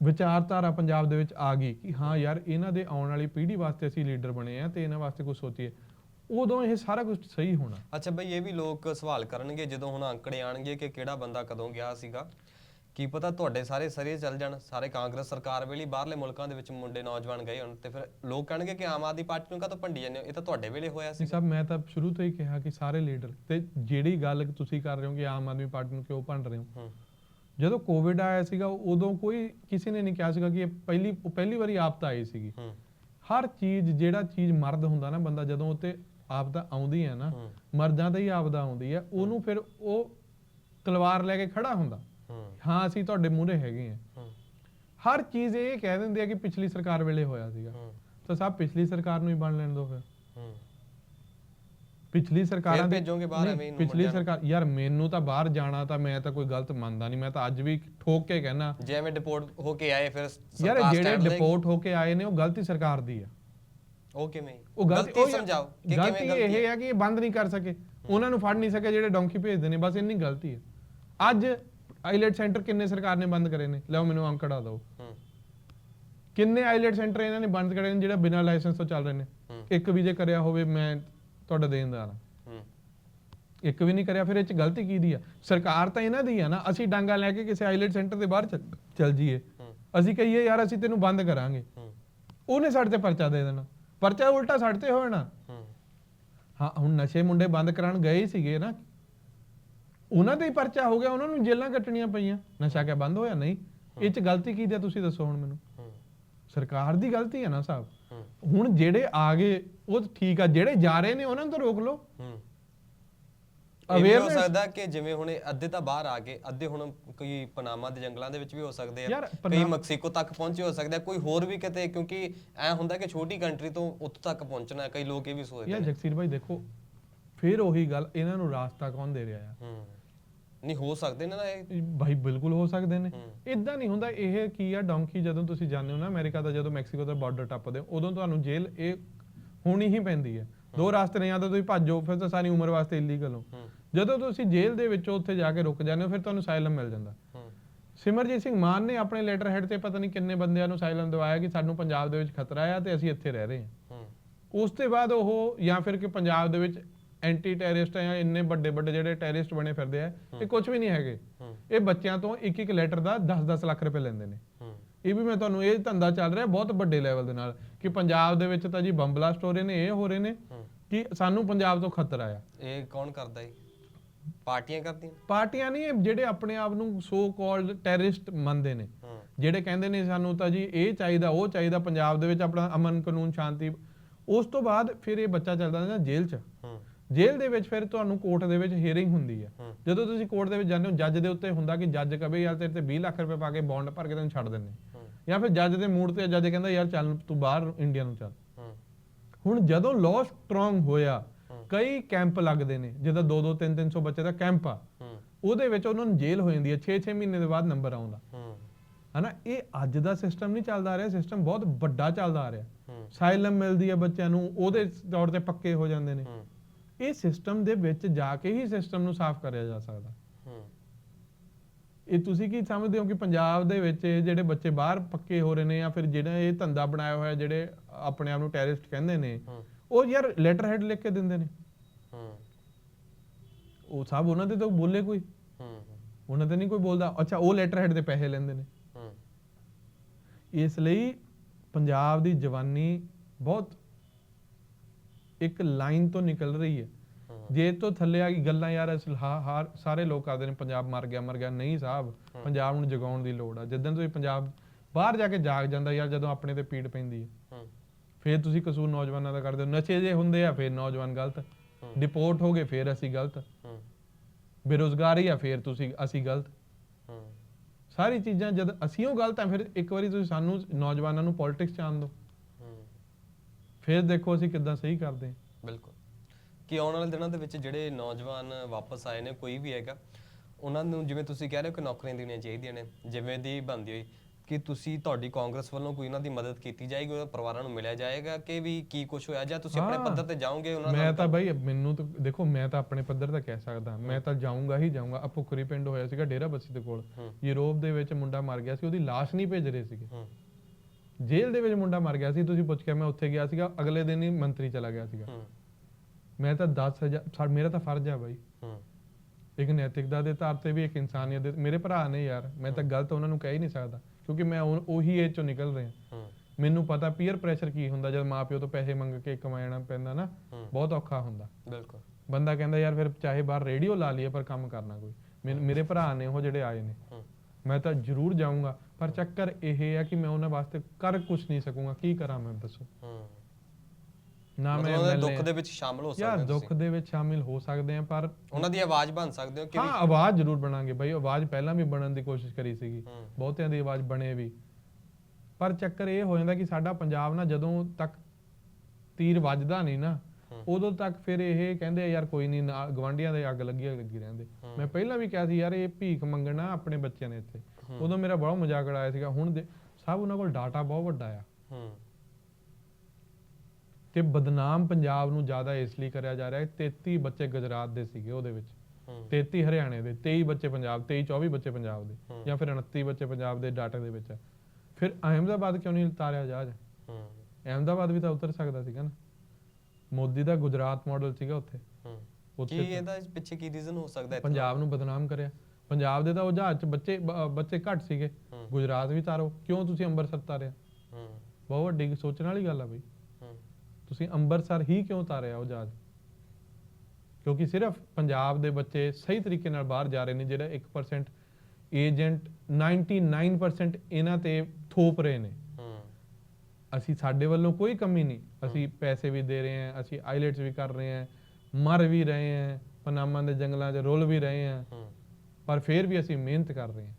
ਵਿਚਾਰਧਾਰਾ ਪੰਜਾਬ ਦੇ ਵਿੱਚ ਆ ਗਈ ਕਿ ਹਾਂ ਯਾਰ ਇਹਨਾਂ ਦੇ ਆਉਣ ਵਾਲੀ ਪੀੜ੍ਹੀ ਵਾਸਤੇ ਅਸੀਂ ਲੀਡਰ ਬਣੇ ਆ ਤੇ ਇਹਨਾਂ ਵਾਸਤੇ ਕੁਝ ਸੋਚੀਏ। ਉਦੋਂ ਇਹ ਸਾਰਾ ਕੁਝ ਸਹੀ ਹੋਣਾ। ਅੱਛਾ ਬਈ ਇਹ ਵੀ ਲੋਕ ਸਵਾਲ ਕਰਨਗੇ ਜਦੋਂ ਹੁਣ ਅੰਕੜੇ ਆਣਗੇ ਕਿ ਕਿਹੜਾ ਬੰਦਾ ਕਦੋਂ ਗਿਆ ਸੀਗਾ? ਕੀ ਪਤਾ ਤੁਹਾਡੇ ਸਾਰੇ ਸਰੀਏ ਚੱਲ ਜਾਣ ਸਾਰੇ ਕਾਂਗਰਸ ਸਰਕਾਰ ਵੇਲੇ ਹੀ ਬਾਹਰਲੇ ਮੁਲਕਾਂ ਦੇ ਵਿੱਚ ਮੁੰਡੇ ਨੌਜਵਾਨ ਗਏ ਹੁਣ ਤੇ ਫਿਰ ਲੋਕ ਕਹਿਣਗੇ ਕਿ ਆਮ ਆਦਮੀ ਪਾਰਟੀ ਨੂੰ ਕਾਹਤੋਂ ਭੰਡੀ ਜਾਂਦੇ ਹੋ? ਇਹ ਤਾਂ ਤੁਹਾਡੇ ਵੇਲੇ ਹੋਇਆ ਸੀ। ਸਾਹਿਬ ਮੈਂ ਤਾਂ ਸ਼ੁਰੂ ਤੋਂ ਹੀ ਕਿਹਾ ਕਿ ਸਾਰੇ ਲੀਡਰ ਤੇ ਜਿਹੜੀ ਗੱਲ ਤੁਸੀਂ ਕਰ ਰਹੇ ਹੋ ਕਿ ਆਮ ਆਦਮੀ ਪਾਰਟੀ ਨੂੰ ਕਿਉਂ ਭੰਡ ਰਹੇ ਹੋ? ਜਦੋਂ ਕੋਵਿਡ ਆਇਆ ਸੀਗਾ ਉਦੋਂ ਕੋਈ ਕਿਸੇ ਨੇ ਨਹੀਂ ਕਿਹਾ ਸੀਗਾ ਕਿ ਇਹ ਪਹਿਲੀ ਪਹਿਲੀ ਵਾਰੀ ਆਪਤਾ ਆਈ ਸੀਗੀ। ਹਰ ਚੀਜ਼ ਜਿਹੜਾ ਚੀਜ਼ ਮਰਦ ਹੁੰਦਾ ਨਾ ਬੰਦਾ ਜਦੋਂ ਉੱਤੇ ਆਪਦਾ ਆਉਂਦੀ ਹੈ ਨਾ ਮਰਦਾਂ ਤੇ ਹੀ ਆਪਦਾ ਆਉਂਦੀ ਹੈ ਉਹਨੂੰ ਫਿਰ ਉਹ ਤਲਵਾਰ ਲੈ ਕੇ ਖੜਾ ਹੁੰਦਾ। ਹੂੰ। ਅਸੀਂ ਤੁਹਾਡੇ ਮੂਹਰੇ ਹੈਗੇ ਆ ਹਰ ਚੀਜ਼ ਇਹ ਕਹਿ ਦਿੰਦੇ ਆ ਕਿ ਪਿਛਲੀ ਸਰਕਾਰ ਵੇਲੇ ਹੋਇਆ ਸੀਗਾ। ਤਾਂ ਸਭ ਪਿਛਲੀ ਸਰਕਾਰ ਨੂੰ ਹੀ ਬਣ ਲੈਣ ਦਿਓ ਫਿਰ। ਪਿਛਲੀ ਸਰਕਾਰਾਂ ਦੇ- ਭੇਜੋਗੇ ਬਾਹਰ ਐਵੇਂ ਨੂੰ ਪਿਛਲੀ? ਸਰਕਾਰ ਯਾਰ ਮੈਨੂੰ ਤਾਂ ਬਾਹਰ ਜਾਣਾ ਤਾਂ ਮੈਂ ਤਾਂ ਕੋਈ ਗਲਤ ਮੰਨਦਾ ਨਹੀਂ। ਮੈਂ ਤਾਂ ਅੱਜ ਵੀ ਠੋਕ ਕੇ ਕਹਿਣਾ ਜੇ ਐਵੇਂ ਡਿਪੋਰਟ ਹੋ ਕੇ ਆਏ ਫਿਰ ਯਾਰ ਜਿਹੜੇ। ਡਿਪੋਰਟ ਹੋ ਕੇ ਆਏ ਨੇ ਉਹ ਗਲਤੀ ਸਰਕਾਰ ਦੀ ਆ। ਉਹ ਕਿਵੇਂ? ਉਹ ਗਲਤੀ ਸਮਝਾਓ ਕਿ ਕਿਵੇਂ ਗਲਤੀ ਇਹ ਹੈ ਕਿ ਇਹ ਬੰਦ ਨਹੀਂ ਕਰ ਸਕੇ। ਉਹਨਾਂ ਨੂੰ ਫੜ ਨਹੀਂ ਸਕੇ ਜਿਹੜੇ ਡੌਂਕੀ ਭੇਜਦੇ ਨੇ। ਬਸ ਇੰਨੀ ਗਲਤੀ ਹੈ। ਅੱਜ ਆਈਲੈਟ ਸੈਂਟਰ ਕਿੰਨੇ ਸਰਕਾਰ ਨੇ ਬੰਦ ਕਰੇ ਨੇ? ਲਓ ਮੈਨੂੰ ਅੰਕੜਾ ਦਿਓ। ਕਿੰਨੇ ਆਈਲੈਟ ਸੈਂਟਰ ਇਹਨਾਂ ਨੇ ਬੰਦ ਕਰੇ ਨੇ ਜਿਹੜਾ ਬਿਨਾਂ ਲਾਇਸੈਂਸ ਤੋਂ ਚੱਲ ਰਹੇ ਨੇ। ਇੱਕ ਵੀ ਜੇ ਕਰਿਆ ਹੋਵੇ ਮੈਂ ਤੁਹਾਡਾ ਦੇਣਦਾਰ ਹਾਂ। ਇੱਕ ਵੀ ਨਹੀਂ ਕਰਿਆ ਫਿਰ ਇਹ ਚ ਗਲਤੀ ਕਿਹਦੀ ਆ? ਸਰਕਾਰ ਤਾਂ ਇਹਨਾਂ ਦੀ ਆ ਨਾ ਅਸੀਂ ਡਾਂਗਾ ਲੈ ਕੇ ਕਿਸੇ ਆਈਲੈਟ ਸੈਂਟਰ ਦੇ ਬਾਹਰ ਚੱਲ- ਜੀਏ ਅਸੀਂ ਕਹੀਏ ਯਾਰ ਅਸੀਂ ਤੈਨੂੰ ਬੰਦ ਕਰਾਂਗੇ। ਉਹਨੇ ਸਾਡੇ ਤੇ ਪਰਚਾ ਦੇ ਦੇਣਾ। ਪਰਚਾ ਉਲਟਾ ਸਾਡੇ ਤੇ ਹੋਣਾ ਹੂੰ ਹੁਣ ਨਸ਼ੇ ਮੁੰਡੇ ਬੰਦ ਕਰਾਉਣ ਗਏ ਸੀਗੇ ਨਾ ਉਹਨਾਂ ਦਾ ਹੀ ਪਰਚਾ ਹੋ ਗਿਆ ਉਹਨਾਂ ਨੂੰ ਜੇਲ੍ਹਾਂ ਕੱਟਣੀਆਂ ਪਈਆਂ। ਨਸ਼ਾ ਕਿਆ ਬੰਦ ਹੋਇਆ? ਨਹੀਂ। ਇਹ ਚ ਗਲਤੀ ਕੀ ਦੀ ਤੁਸੀਂ ਦੱਸੋ ਹੁਣ ਮੈਨੂੰ। ਸਰਕਾਰ ਦੀ ਗਲਤੀ ਹੈ ਨਾ ਸਾਹਿਬ। ਹੁਣ ਜਿਹੜੇ ਆ ਗਏ ਉਹ ਤਾਂ ਠੀਕ ਆ ਜਿਹੜੇ ਜਾ ਰਹੇ ਨੇ ਉਹਨਾਂ ਨੂੰ ਤਾਂ ਰੋਕ ਲਓ। ਵੀ ਹੋ ਸਕਦਾ ਕਿ ਜਿਵੇਂ ਹੁਣ ਅੱਧੇ ਤਾਂ ਬਾਹਰ ਆ ਗਏ ਅੱਧੇ ਹੁਣ ਕੋਈ ਪਨਾਮਾ ਦੇ ਜੰਗਲਾਂ ਦੇ ਵਿੱਚ ਵੀ ਹੋ ਸਕਦੇ ਆ। ਯਾਰ, ਕਈ ਮੈਕਸੀਕੋ ਤੱਕ ਪਹੁੰਚੇ ਹੋ ਸਕਦੇ ਆ ਕੋਈ ਹੋਰ ਵੀ ਕਿਤੇ ਕਿਉਂਕਿ ਐ ਹੁੰਦਾ ਕਿ ਛੋਟੀ ਕੰਟਰੀ ਤੋਂ ਉੱਥੋਂ ਤੱਕ ਪਹੁੰਚਣਾ ਕਈ ਲੋਕ ਇਹ ਵੀ ਸੋਚਦੇ ਯਾਰ ਨੇ। ਜਗਸੀਰ ਭਾਈ ਦੇਖੋ ਫਿਰ ਉਹੀ ਗੱਲ ਇਹਨਾਂ ਨੂੰ ਰਾਸਤਾ ਕੌਣ ਦੇ ਰਿਹਾ ਆ? ਹੂੰ। ਨਹੀਂ ਹੋ ਸਕਦੇ ਨੇ ਇਹ? ਭਾਈ ਬਿਲਕੁਲ ਹੋ ਸਕਦੇ ਨੇ। ਇਦਾਂ ਨਹੀਂ ਹੁੰਦਾ ਇਹ ਕੀ ਆ ਡੌਂਕੀ ਜਦੋਂ ਤੁਸੀਂ ਜਾਂਦੇ ਹੋ ਨਾ ਅਮਰੀਕਾ ਦਾ ਜਦੋਂ ਮੈਕਸੀਕੋ ਦਾ ਬਾਰਡਰ ਟੱਪਦੇ ਹੋ ਉਦੋਂ ਤੁਹਾਨੂੰ ਜੇਲ੍ਹ ਇਹ ਹੋਣੀ ਹੀ ਪੈਂਦੀ ਹੈ। ਦੋ ਰਾਸਤੇ ਨੇ ਜਾਂ ਤਾਂ ਤੁਸੀਂ ਭੱਜੋ ਫਿਰ ਤਾਂ ਸਾਰੀ ਉਮਰ ਵਾਸਤੇ ਇਲੀਗਲ ਹੋ। ਜਦੋਂ ਤੁਸੀਂ ਜੇਲ੍ਹ ਦੇ ਵਿੱਚੋਂ ਉੱਥੇ ਜਾ ਕੇ ਰੁਕ ਜਾਂਦੇ ਹੋ ਫਿਰ ਤੁਹਾਨੂੰ ਸਾਇਲਮ ਮਿਲ ਜਾਂਦਾ। ਸਿਮਰਜੀਤ ਸਿੰਘ ਮਾਨ ਨੇ ਆਪਣੇ ਲੈਟਰ ਹੈਡ ਤੇ ਪਤਾ ਨਹੀਂ ਕਿੰਨੇ ਬੰਦਿਆਂ ਨੂੰ ਸਾਇਲਮ ਦਵਾਇਆ ਕਿ ਸਾਨੂੰ ਪੰਜਾਬ ਦੇ ਵਿੱਚ ਖਤਰਾ ਆ ਤੇ ਅਸੀਂ ਇੱਥੇ ਰਹਿ ਰਹੇ ਹੂੰ। ਉਸ ਤੋਂ ਬਾਅਦ ਉਹ ਜਾਂ ਫਿਰ ਕਿ ਪੰਜਾਬ ਦੇ ਵਿੱਚ ਐਂਟੀ ਟੈਰਰਿਸਟ ਆ ਜਾਂ ਇੰਨੇ ਵੱਡੇ ਵੱਡੇ ਜਿਹੜੇ ਟੈਰਰਿਸਟ ਬਣੇ ਫਿਰਦੇ ਆ ਇਹ ਕੁਝ ਵੀ ਨਹੀਂ ਹੈਗੇ। ਇਹ ਬੱਚਿਆਂ ਤੋਂ ਇੱਕ ਇੱਕ ਲੈਟਰ ਦਾ 10-10 ਲੱਖ ਰੁਪਏ ਲੈਂਦੇ ਨੇ। ਇਹ ਵੀ ਮੈਂ ਤੁਹਾਨੂੰ ਇਹ ਧੰਦਾ ਚੱਲ ਰਿਹਾ ਬਹੁਤ ਵੱਡੇ ਲੈਵਲ ਦੇ ਨਾਲ ਕਿ ਪੰਜਾਬ ਦੇ ਵਿੱਚ ਤਾਂ ਜੀ ਬੰਬ ਬਲਾਸਟ ਹੋ ਰਹੇ ਨੇ ਇਹ ਹੋ ਰਹੇ ਨੇ ਕਿ ਸਾਨੂੰ ਪੰਜਾਬ ਤੋਂ ਖਤਰਾ ਆ। ਇਹ ਕੌਣ ਕਰਦਾ ਹੈ ਪਾਰਟੀਆਂ ਕਰਦੀਆਂ? ਪਾਰਟੀਆਂ ਨਹੀਂ ਜਿਹੜੇ ਆਪਣੇ ਆਪ ਨੂੰ ਸੋ ਕਾਲਡ ਟੈਰਰਿਸਟ ਮੰਨਦੇ ਨੇ। ਜਿਹੜੇ ਕਹਿੰਦੇ ਨੇ ਸਾਨੂੰ ਤਾਂ ਜੀ ਇਹ ਚਾਹੀਦਾ ਉਹ ਚਾਹੀਦਾ ਪੰਜਾਬ ਦੇ ਵਿੱਚ ਆਪਣਾ ਅਮਨ ਕਾਨੂੰਨ ਸ਼ਾਂਤੀ ਉਸ ਤੋਂ ਬਾਅਦ ਫਿਰ ਇਹ ਬੱਚਾ ਚੱਲਦਾ ਜਾਂਦਾ ਜੇਲ੍ਹ 'ਚ। ਹੂੰ। ਜੇਲ੍ਹ ਦੇ ਵਿੱਚ ਫਿਰ ਤੁਹਾਨੂੰ ਕੋਰਟ ਦੇ ਵਿੱਚ ਹੀਅਰਿੰਗ ਹੁੰਦੀ ਹੈ। ਜਦੋਂ ਤੁਸੀਂ ਕੋਰਟ ਦੇ ਵਿੱਚ ਜਾਂਦੇ ਹੋ ਜੱਜ ਦੇ ਉੱਤੇ ਹੁੰਦਾ ਕਿ ਜੱਜ ਕਵੇ ਯਾਰ ਤੇਰੇ ਤੇ 20 ਲੱਖ ਰੁਪਏ ਪਾ ਕੇ ਬੌਂਡ ਭਰ ਕੇ ਤੈਨੂੰ ਛੱਡ ਹੂੰ। ਜਾਂ ਫਿਰ ਜੱਜ ਦੇ ਮੂਡ ਤੇ ਜੱਜ ਕਹਿੰਦਾ ਯਾਰ ਚੱਲ ਤੂੰ ਬਾਹਰ ਇੰਡੀਆ ਨੂੰ ਚੱਲ। ਹੁਣ ਜਦੋਂ ਲਾਅ ਸਟਰੋਂਗ ਹੋਇਆ। ਕਈ ਕੈਂਪ ਲੱਗਦੇ ਨੇ ਜਿਹਦਾ 2-2 3-300 ਬੱਚੇ ਦਾ ਕੈਂਪ ਆ। ਉਹਦੇ ਵਿੱਚ ਉਹਨਾਂ ਨੂੰ ਜੇਲ੍ਹ ਹੋ ਜਾਂਦੀ ਹੈ 6-6 ਮਹੀਨੇ ਦੇ ਬਾਅਦ ਨੰਬਰ ਆਉਂਦਾ ਹੂੰ। ਹਨਾ ਇਹ ਅੱਜ ਦਾ ਸਿਸਟਮ ਨਹੀਂ ਚੱਲਦਾ ਆ ਰਿਹਾ ਸਿਸਟਮ ਬਹੁਤ ਵੱਡਾ ਚੱਲਦਾ ਆ ਰਿਹਾ ਸਾਇਲਮ ਮਿਲਦੀ ਹੈ ਬੱਚਿਆਂ ਨੂੰ ਉਹਦੇ ਤੌਰ ਤੇ ਪੱਕੇ ਹੋ ਜਾਂਦੇ ਨੇ। ਇਹ ਸਿਸਟਮ ਦੇ ਵਿੱਚ ਜਾ ਕੇ ਹੀ ਸਿਸਟਮ ਨੂੰ ਸਾਫ਼ ਕਰਿਆ ਜਾ ਸਕਦਾ। ਇਹ ਤੁਸੀਂ ਕੀ ਸਮਝਦੇ ਹੋ ਕਿ ਪੰਜਾਬ ਦੇ ਵਿੱਚ ਜਿਹੜੇ ਬੱਚੇ ਬਾਹਰ ਪੱਕੇ ਹੋ ਰਹੇ ਨੇ ਜਾਂ ਫਿਰ ਜਿਹੜਾ ਇਹ ਧੰਦਾ ਬਣਾਇਆ ਹੋਇਆ ਜਿਹੜੇ ਆਪਣੇ ਆਪ ਨੂੰ ਟੈਰਰਿਸਟ ਕਹਿੰਦੇ ਨੇ ਉਹ ਯਾਰ ਲੈਟਰ ਹੈਡ ਲਿਖ ਕੇ ਦਿੰਦੇ ਨੇ। ਉਹ ਸਭ ਉਹਨਾਂ ਦੇ ਤਾਂ ਬੋਲੇ ਕੋਈ? ਉਹਨਾਂ ਤੇ ਨਹੀਂ ਕੋਈ ਬੋਲਦਾ? ਅੱਛਾ ਉਹ ਲੈਟਰ ਹੈਡ ਦੇ ਪੈਸੇ ਲੈਂਦੇ ਨੇ। ਇਸ ਲਈ ਪੰਜਾਬ ਦੀ ਜਵਾਨੀ ਬਹੁਤ ਇੱਕ ਲਾਈਨ ਤੋਂ ਨਿਕਲ ਰਹੀ ਹੈ। ਜੇ ਤੋਂ ਥੱਲੇ ਆ ਗਈ ਗੱਲਾਂ ਯਾਰ ਹਾਰ ਸਾਰੇ ਲੋਕ ਕਰਦੇ ਨੇ ਪੰਜਾਬ ਮਰ ਗਿਆ ਮਰ ਗਿਆ। ਨਹੀਂ ਸਾਹਿਬ ਪੰਜਾਬ ਨੂੰ ਜਗਾਉਣ ਦੀ ਲੋੜ ਆ। ਜਿੱਦਣ ਤੁਸੀਂ ਪੰਜਾਬ ਬਾਹਰ ਜਾ ਕੇ ਜਾਗ ਜਾਂਦਾ ਯਾਰ ਜਦੋਂ ਆਪਣੇ ਤੇ ਪੀੜ ਪੈਂਦੀ ਹੈ। ਫੇਰ ਤੁਸੀਂ ਕਸੂਰ ਨੌਜਵਾਨਾਂ ਦਾ ਕਰਦੇ ਹੋ। ਨਸ਼ੇ ਜੇ ਹੁੰਦੇ ਆ ਫੇਰ ਨੌਜਵਾਨ ਗਲਤ। ਡਿਪੋਰਟ ਹੋ ਗਏ ਫੇਰ ਅਸੀਂ ਗਲਤ। ਬੇਰੋਜ਼ਗਾਰੀ ਆ ਫੇਰ ਤੁਸੀਂ ਅਸੀਂ ਗਲਤ। ਸਾਰੀ ਚੀਜ਼ਾਂ ਜਦ ਅਸੀਂ ਉਹ ਗਲਤ ਆ ਫਿਰ ਇੱਕ ਵਾਰੀ ਤੁਸੀਂ ਸਾਨੂੰ ਨੌਜਵਾਨਾਂ ਨੂੰ ਪੋਲਿਟਿਕਸ ਚ ਆਣ ਦਿਓ। ਫਿਰ ਦੇਖੋ ਅਸੀਂ ਕਿੱਦਾਂ ਸਹੀ ਕਰਦੇ ਹਾਂ। ਬਿਲਕੁਲ। ਕਿ ਆਉਣ ਵਾਲੇ ਦਿਨਾਂ ਦੇ ਵਿੱਚ ਜਿਹੜੇ ਨੌਜਵਾਨ ਵਾਪਸ ਆਏ ਨੇ ਕੋਈ ਵੀ ਹੈਗਾ ਉਹਨਾਂ ਨੂੰ ਜਿਵੇਂ ਤੁਸੀਂ ਕਹਿ ਰਹੇ ਹੋ ਕਿ ਨੌਕਰੀਆਂ ਦੇਣੀਆਂ ਚਾਹੀਦੀਆਂ ਨੇ ਜਿਵੇਂ ਦੀ ਬੰਦੀ ਹੋਈ ਕਿ ਤੁਸੀਂ ਤੁਹਾਡੀ ਕਾਂਗਰਸ ਵੱਲੋਂ ਕੋਈ ਉਹਨਾਂ ਦੀ ਮਦਦ ਕੀਤੀ ਜਾਏਗੀ ਉਹਨਾਂ ਪਰਿਵਾਰਾਂ ਨੂੰ ਮਿਲਿਆ ਜਾਏਗਾ ਕਿ ਵੀ ਕੀ ਕੁਝ ਹੋਇਆ ਜਾਂ ਤੁਸੀਂ ਆਪਣੇ ਹਾਂ। ਪੱਧਰ ਤੇ ਜਾਓਗੇ ਉਹਨਾਂ ਮੈਂ ਤਾਂ ਬਾਈ ਮੈਨੂੰ ਤਾਂ ਦੇਖੋ ਮੈਂ ਤਾਂ ਆਪਣੇ ਪੱਧਰ ਤੇ ਕਹਿ ਸਕਦਾ ਮੈਂ ਤਾਂ ਜਾਊਂਗਾ ਹੀ ਜਾਊਂਗਾ। ਅਪੁਕਰੀ ਪਿੰਡ ਹੋਇਆ ਸੀਗਾ ਡੇਰਾ ਬੱਸੀ ਦੇ ਕੋਲ। ਯੂਰਪ ਦੇ ਵਿੱਚ ਮੁੰਡਾ ਮਰ ਗਿਆ ਸੀ ਉਹਦੀ ਲਾਸ਼ ਨਹੀਂ ਭੇਜ ਰਹੇ ਸੀਗੇ। ਹੂੰ। ਜੇਲ੍ਹ ਦੇ ਵਿੱਚ ਮੁੰਡਾ ਮਰ ਗਿਆ ਸੀ ਤੁਸੀਂ ਪੁੱਛ ਕੇ ਮੈਂ ਉੱਥੇ ਗਿਆ ਸੀਗਾ ਅਗਲੇ ਦਿਨ ਹੀ ਮੰਤਰੀ ਚਲਾ ਗਿਆ ਸੀਗਾ। ਮੈਂ ਤਾਂ 10000 ਸਾ- ਮੇਰਾ ਤਾਂ ਫਰਜ਼ ਆ ਬਾਈ। ਇੱਕ ਨੈਤਿਕਤਾ ਦੇ ਤੌਰ ਤੇ ਵੀ ਇੱਕ ਇਨਸਾਨੀਅਤ ਦੇ ਮੇਰੇ ਭਰਾ ਨੇ ਯਾਰ ਮੈਂ ਤਾਂ ਗਲਤ ਉਹਨਾਂ ਨੂੰ ਕਹਿ ਹੀ ਨਹੀਂ ਸਕਦਾ ਕਿਉਂਕਿ ਮੈਂ ਉਹ- ਏਜ ਚੋਂ ਨਿਕਲ ਰਿਹਾ। ਮੈਨੂੰ ਪਤਾ ਪੀਅਰ ਪ੍ਰੈਸ਼ਰ ਕੀ ਹੁੰਦਾ ਜਦ ਮਾਪਿਓ ਤੋਂ ਪੈਸੇ ਮੰਗ ਕੇ ਕਮਾਉਣਾ ਪੈਂਦਾ ਨਾ। ਬਹੁਤ ਔਖਾ ਹੁੰਦਾ। ਬਿਲਕੁਲ। ਬੰਦਾ ਕਹਿੰਦਾ ਯਾਰ ਫਿਰ ਚਾਹੇ ਬਾਹਰ ਰੇਡੀਓ ਲਾ ਲਈਏ ਪਰ ਕੰਮ ਕਰਨਾ ਕੋਈ। ਮੇਰੇ- ਭਰਾ ਨੇ ਉਹ ਜਿਹੜੇ ਆਏ ਨੇ। ਮੈਂ ਤਾਂ ਜ਼ਰੂਰ ਜਾਊਂਗਾ। ਪਰ ਚੱਕਰ ਇਹ ਹੈ ਕਿ ਮੈਂ ਉਹਨਾਂ ਵਾਸਤੇ ਕਰ ਕੁਝ ਨਹੀਂ ਸਕੂੰਗਾ। ਕੀ ਕਰਾਂ ਮੈਂ ਦੱਸੋ? ਹੂੰ। ਨਾ ਮੈਂ ਉਹਨਾਂ ਦੇ ਦੁੱਖ ਦੇ ਵਿੱਚ ਸ਼ਾਮਲ ਹੋ ਯਾਰ ਸਕਦੇ ਹੋ ਦੁੱਖ ਦੇ ਵਿੱਚ ਸ਼ਾਮਿਲ ਹੋ ਸਕਦੇ ਆ ਪਰ ਉਹਨਾਂ ਦੀ ਆਵਾਜ਼ ਬਣ ਸਕਦੇ ਹੋ ਕਿ ਹਾਂ ਆਵਾਜ਼ ਜ਼ਰੂਰ ਬਣਾਂਗੇ ਬਈ। ਆਵਾਜ਼ ਪਹਿਲਾਂ ਵੀ ਬਣਨ ਦੀ ਕੋਸ਼ਿਸ਼ ਕਰੀ ਸੀਗੀ। ਬਹੁਤਿਆਂ ਦੀ ਆਵਾਜ਼ ਬਣੇ ਵੀ। ਪਰ ਚੱਕਰ ਇਹ ਹੋ ਜਾਂਦਾ ਕਿ ਸਾਡਾ ਪੰਜਾਬ ਨਾ ਜਦੋਂ ਤੱਕ ਤੀਰ ਵੱਜਦਾ ਨਹੀਂ ਨਾ। ਉਦੋਂ ਤੱਕ ਫਿਰ ਇਹ ਕਹਿੰਦੇ ਯਾਰ ਕੋਈ ਨਹੀਂ ਗਵਾਂਡੀਆਂ ਦੇ ਅੱਗ ਲੱਗੀ ਲੱਗੀ ਰਹਿੰਦੇ। ਮੈਂ ਪਹਿਲਾਂ ਵੀ ਕਿਹਾ ਸੀ ਯਾਰ ਇਹ ਭੀਖ ਮੰਗਣਾ ਆਪਣੇ ਬੱਚਿਆਂ ਨੇ ਇੱਥੇ। ਉਦੋਂ ਮੇਰਾ ਬਹੁਤ ਮਜ਼ਾਕ ਉਡਾਇਆ ਸੀਗਾ। ਹੁਣ ਦੇ- ਸਭ ਉਹਨਾਂ ਕੋਲ ਡਾਟਾ ਬਹੁਤ ਵੱਡਾ ਆ। ਹੂੰ। ਤੇ ਬਦਨਾਮ ਪੰਜਾਬ ਨੂੰ ਜ਼ਿਆਦਾ ਇਸ ਲਈ ਕਰਿਆ ਜਾ ਰਿਹਾ ਹੈ 33 ਬੱਚੇ ਗੁਜਰਾਤ ਦੇ ਸੀਗੇ ਉਹਦੇ ਵਿੱਚ। ਹੂੰ। 33 ਹਰਿਆਣੇ ਦੇ 23 ਬੱਚੇ ਪੰਜਾਬ 23 24 ਬੱਚੇ ਪੰਜਾਬ ਦੇ। ਜਾਂ ਫਿਰ 29 ਬੱਚੇ ਪੰਜਾਬ ਦੇ ਡਾਟਾ ਦੇ ਵਿੱਚ। ਫਿਰ ਅਹਿਮਦਾਬਾਦ ਕਿਉਂ ਨਹੀਂ ਉਤਾਰਿਆ ਜਹਾਜ਼? ਹੂੰ। ਅਹਿਮਦਾਬਾਦ ਵੀ ਤਾਂ ਉਤਰ ਸਕਦਾ ਸੀਗਾ ਨਾ। ਮੋਦੀ ਦਾ ਗੁਜਰਾਤ ਮਾਡਲ ਸੀਗਾ ਉੱਥੇ। ਹੂੰ। ਕੀ ਇਹਦਾ ਪਿੱਛੇ ਕੀ ਰੀਜ਼ਨ ਹੋ ਸਕਦਾ ਹੈ ਪੰਜਾਬ ਨੂੰ ਬਦਨਾਮ ਕਰਿਆ। ਪੰਜਾਬ ਦੇ ਤਾਂ ਉਹ ਜਹਾਜ਼ 'ਚ ਬੱਚੇ ਬੱਚੇ ਘੱਟ ਸੀਗੇ। ਗੁਜਰਾਤ ਵੀ ਤਾਰੋ ਕਿਉਂ ਤੁਸੀਂ ਅੰਮ੍ਰਿਤਸਰ ਤਾਰਿਆ? ਬਹੁਤ ਵੱਡੀ ਸੋਚਣ ਵਾਲੀ ਗੱਲ ਆ ਬਈ। ਤੁਸੀਂ ਅੰਮ੍ਰਿਤਸਰ ਹੀ ਕਿਉਂ ਤਾਰਿਆ ਉਹ ਜਹਾਜ਼? ਕਿਉਂਕਿ ਸਿਰਫ ਪੰਜਾਬ ਦੇ ਬੱਚੇ ਸਹੀ ਤਰੀਕੇ ਨਾਲ ਬਾਹਰ ਜਾ ਰਹੇ ਨੇ ਜਿਹੜਾ 1% ਏਜੰਟ 99% ਇਹਨਾਂ ਤੇ ਥੋਪ ਰਹੇ ਨੇ। ਅਸੀਂ ਸਾਡੇ ਵੱਲੋਂ ਕੋਈ ਕਮੀ ਨਹੀਂ। ਅਸੀਂ ਪੈਸੇ ਵੀ ਦੇ ਰਹੇ ਹਾਂ ਅਸੀਂ ਆਈਲੈਟਸ ਵੀ ਕਰ ਰਹੇ ਹਾਂ ਮਰ ਵੀ ਰਹੇ ਹਾਂ ਪਨਾਮਾ ਦੇ ਜੰਗਲਾਂ 'ਚ ਰੁਲ ਵੀ ਰਹੇ ਹੂੰ। ਪਰ ਫਿਰ ਵੀ ਅਸੀਂ ਮਿਹਨਤ ਕਰ ਰਹੇ ਹਾਂ।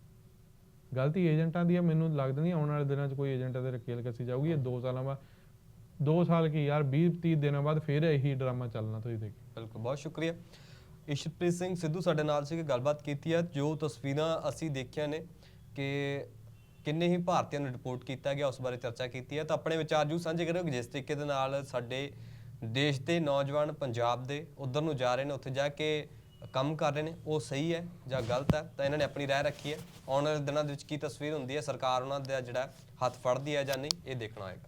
ਗਲਤੀ ਏਜੰਟਾਂ ਦੀ ਆ, ਮੈਨੂੰ ਲੱਗਦਾ ਨਹੀਂ ਆਉਣ ਵਾਲੇ ਦਿਨਾਂ 'ਚ ਕੋਈ ਏਜੰਟਾਂ ਦੇ ਰਕੇਲ ਕੱਸੀ ਜਾਊਗੀ। ਇਹ 2 ਸਾਲਾਂ ਬਾਅਦ 2 ਸਾਲ ਕੀ ਯਾਰ 20 30 ਦਿਨਾਂ ਬਾਅਦ ਫਿਰ ਇਹੀ ਡਰਾਮਾ ਚੱਲਣਾ ਤੁਸੀਂ ਦੇਖੋ ਬਿਲਕੁਲ, ਬਹੁਤ ਸ਼ੁਕਰੀਆ। ਇਸ਼ਪ੍ਰੀਤ ਸਿੰਘ ਸਿੱਧੂ ਸਾਡੇ ਨਾਲ ਸੀ ਕਿ ਗੱਲਬਾਤ ਕੀਤੀ ਹੈ ਜੋ ਤਸਵੀਰਾਂ ਅਸੀਂ ਦੇਖੀਆਂ ਨੇ ਕਿ ਕਿੰਨੇ ਹੀ ਭਾਰਤੀਆਂ ਨੂੰ ਰਿਪੋਰਟ ਕੀਤਾ ਗਿਆ, ਉਸ ਬਾਰੇ ਚਰਚਾ ਕੀਤੀ ਹੈ ਤਾਂ ਆਪਣੇ ਵਿਚਾਰ ਜੂ ਸਾਂਝੇ ਕਰਿਓ ਕਿ ਜਿਸ ਤਰੀਕੇ ਦੇ ਨਾਲ ਸਾਡੇ ਦੇਸ਼ ਦੇ ਨੌਜਵਾਨ ਪੰਜਾਬ ਦੇ ਉਧਰ ਨੂੰ ਜਾ ਰਹੇ ਨੇ, ਉੱਥੇ ਜਾ ਕੇ ਕੰਮ ਕਰ ਰਹੇ ਨੇ, ਉਹ ਸਹੀ ਹੈ ਜਾਂ ਗਲਤ ਹੈ, ਤਾਂ ਇਹਨਾਂ ਨੇ ਆਪਣੀ ਰਾਏ ਰੱਖੀ ਹੈ। ਆਉਣ ਵਾਲੇ ਦਿਨਾਂ ਦੇ ਵਿੱਚ ਕੀ ਤਸਵੀਰ ਹੁੰਦੀ ਹੈ, ਸਰਕਾਰ ਉਹਨਾਂ ਦਾ ਜਿਹੜਾ ਹੱਥ ਫੜਦੀ ਹੈ ਜਾਂ ਨਹੀਂ, ਇਹ ਦੇਖਣਾ ਹੋਏਗਾ।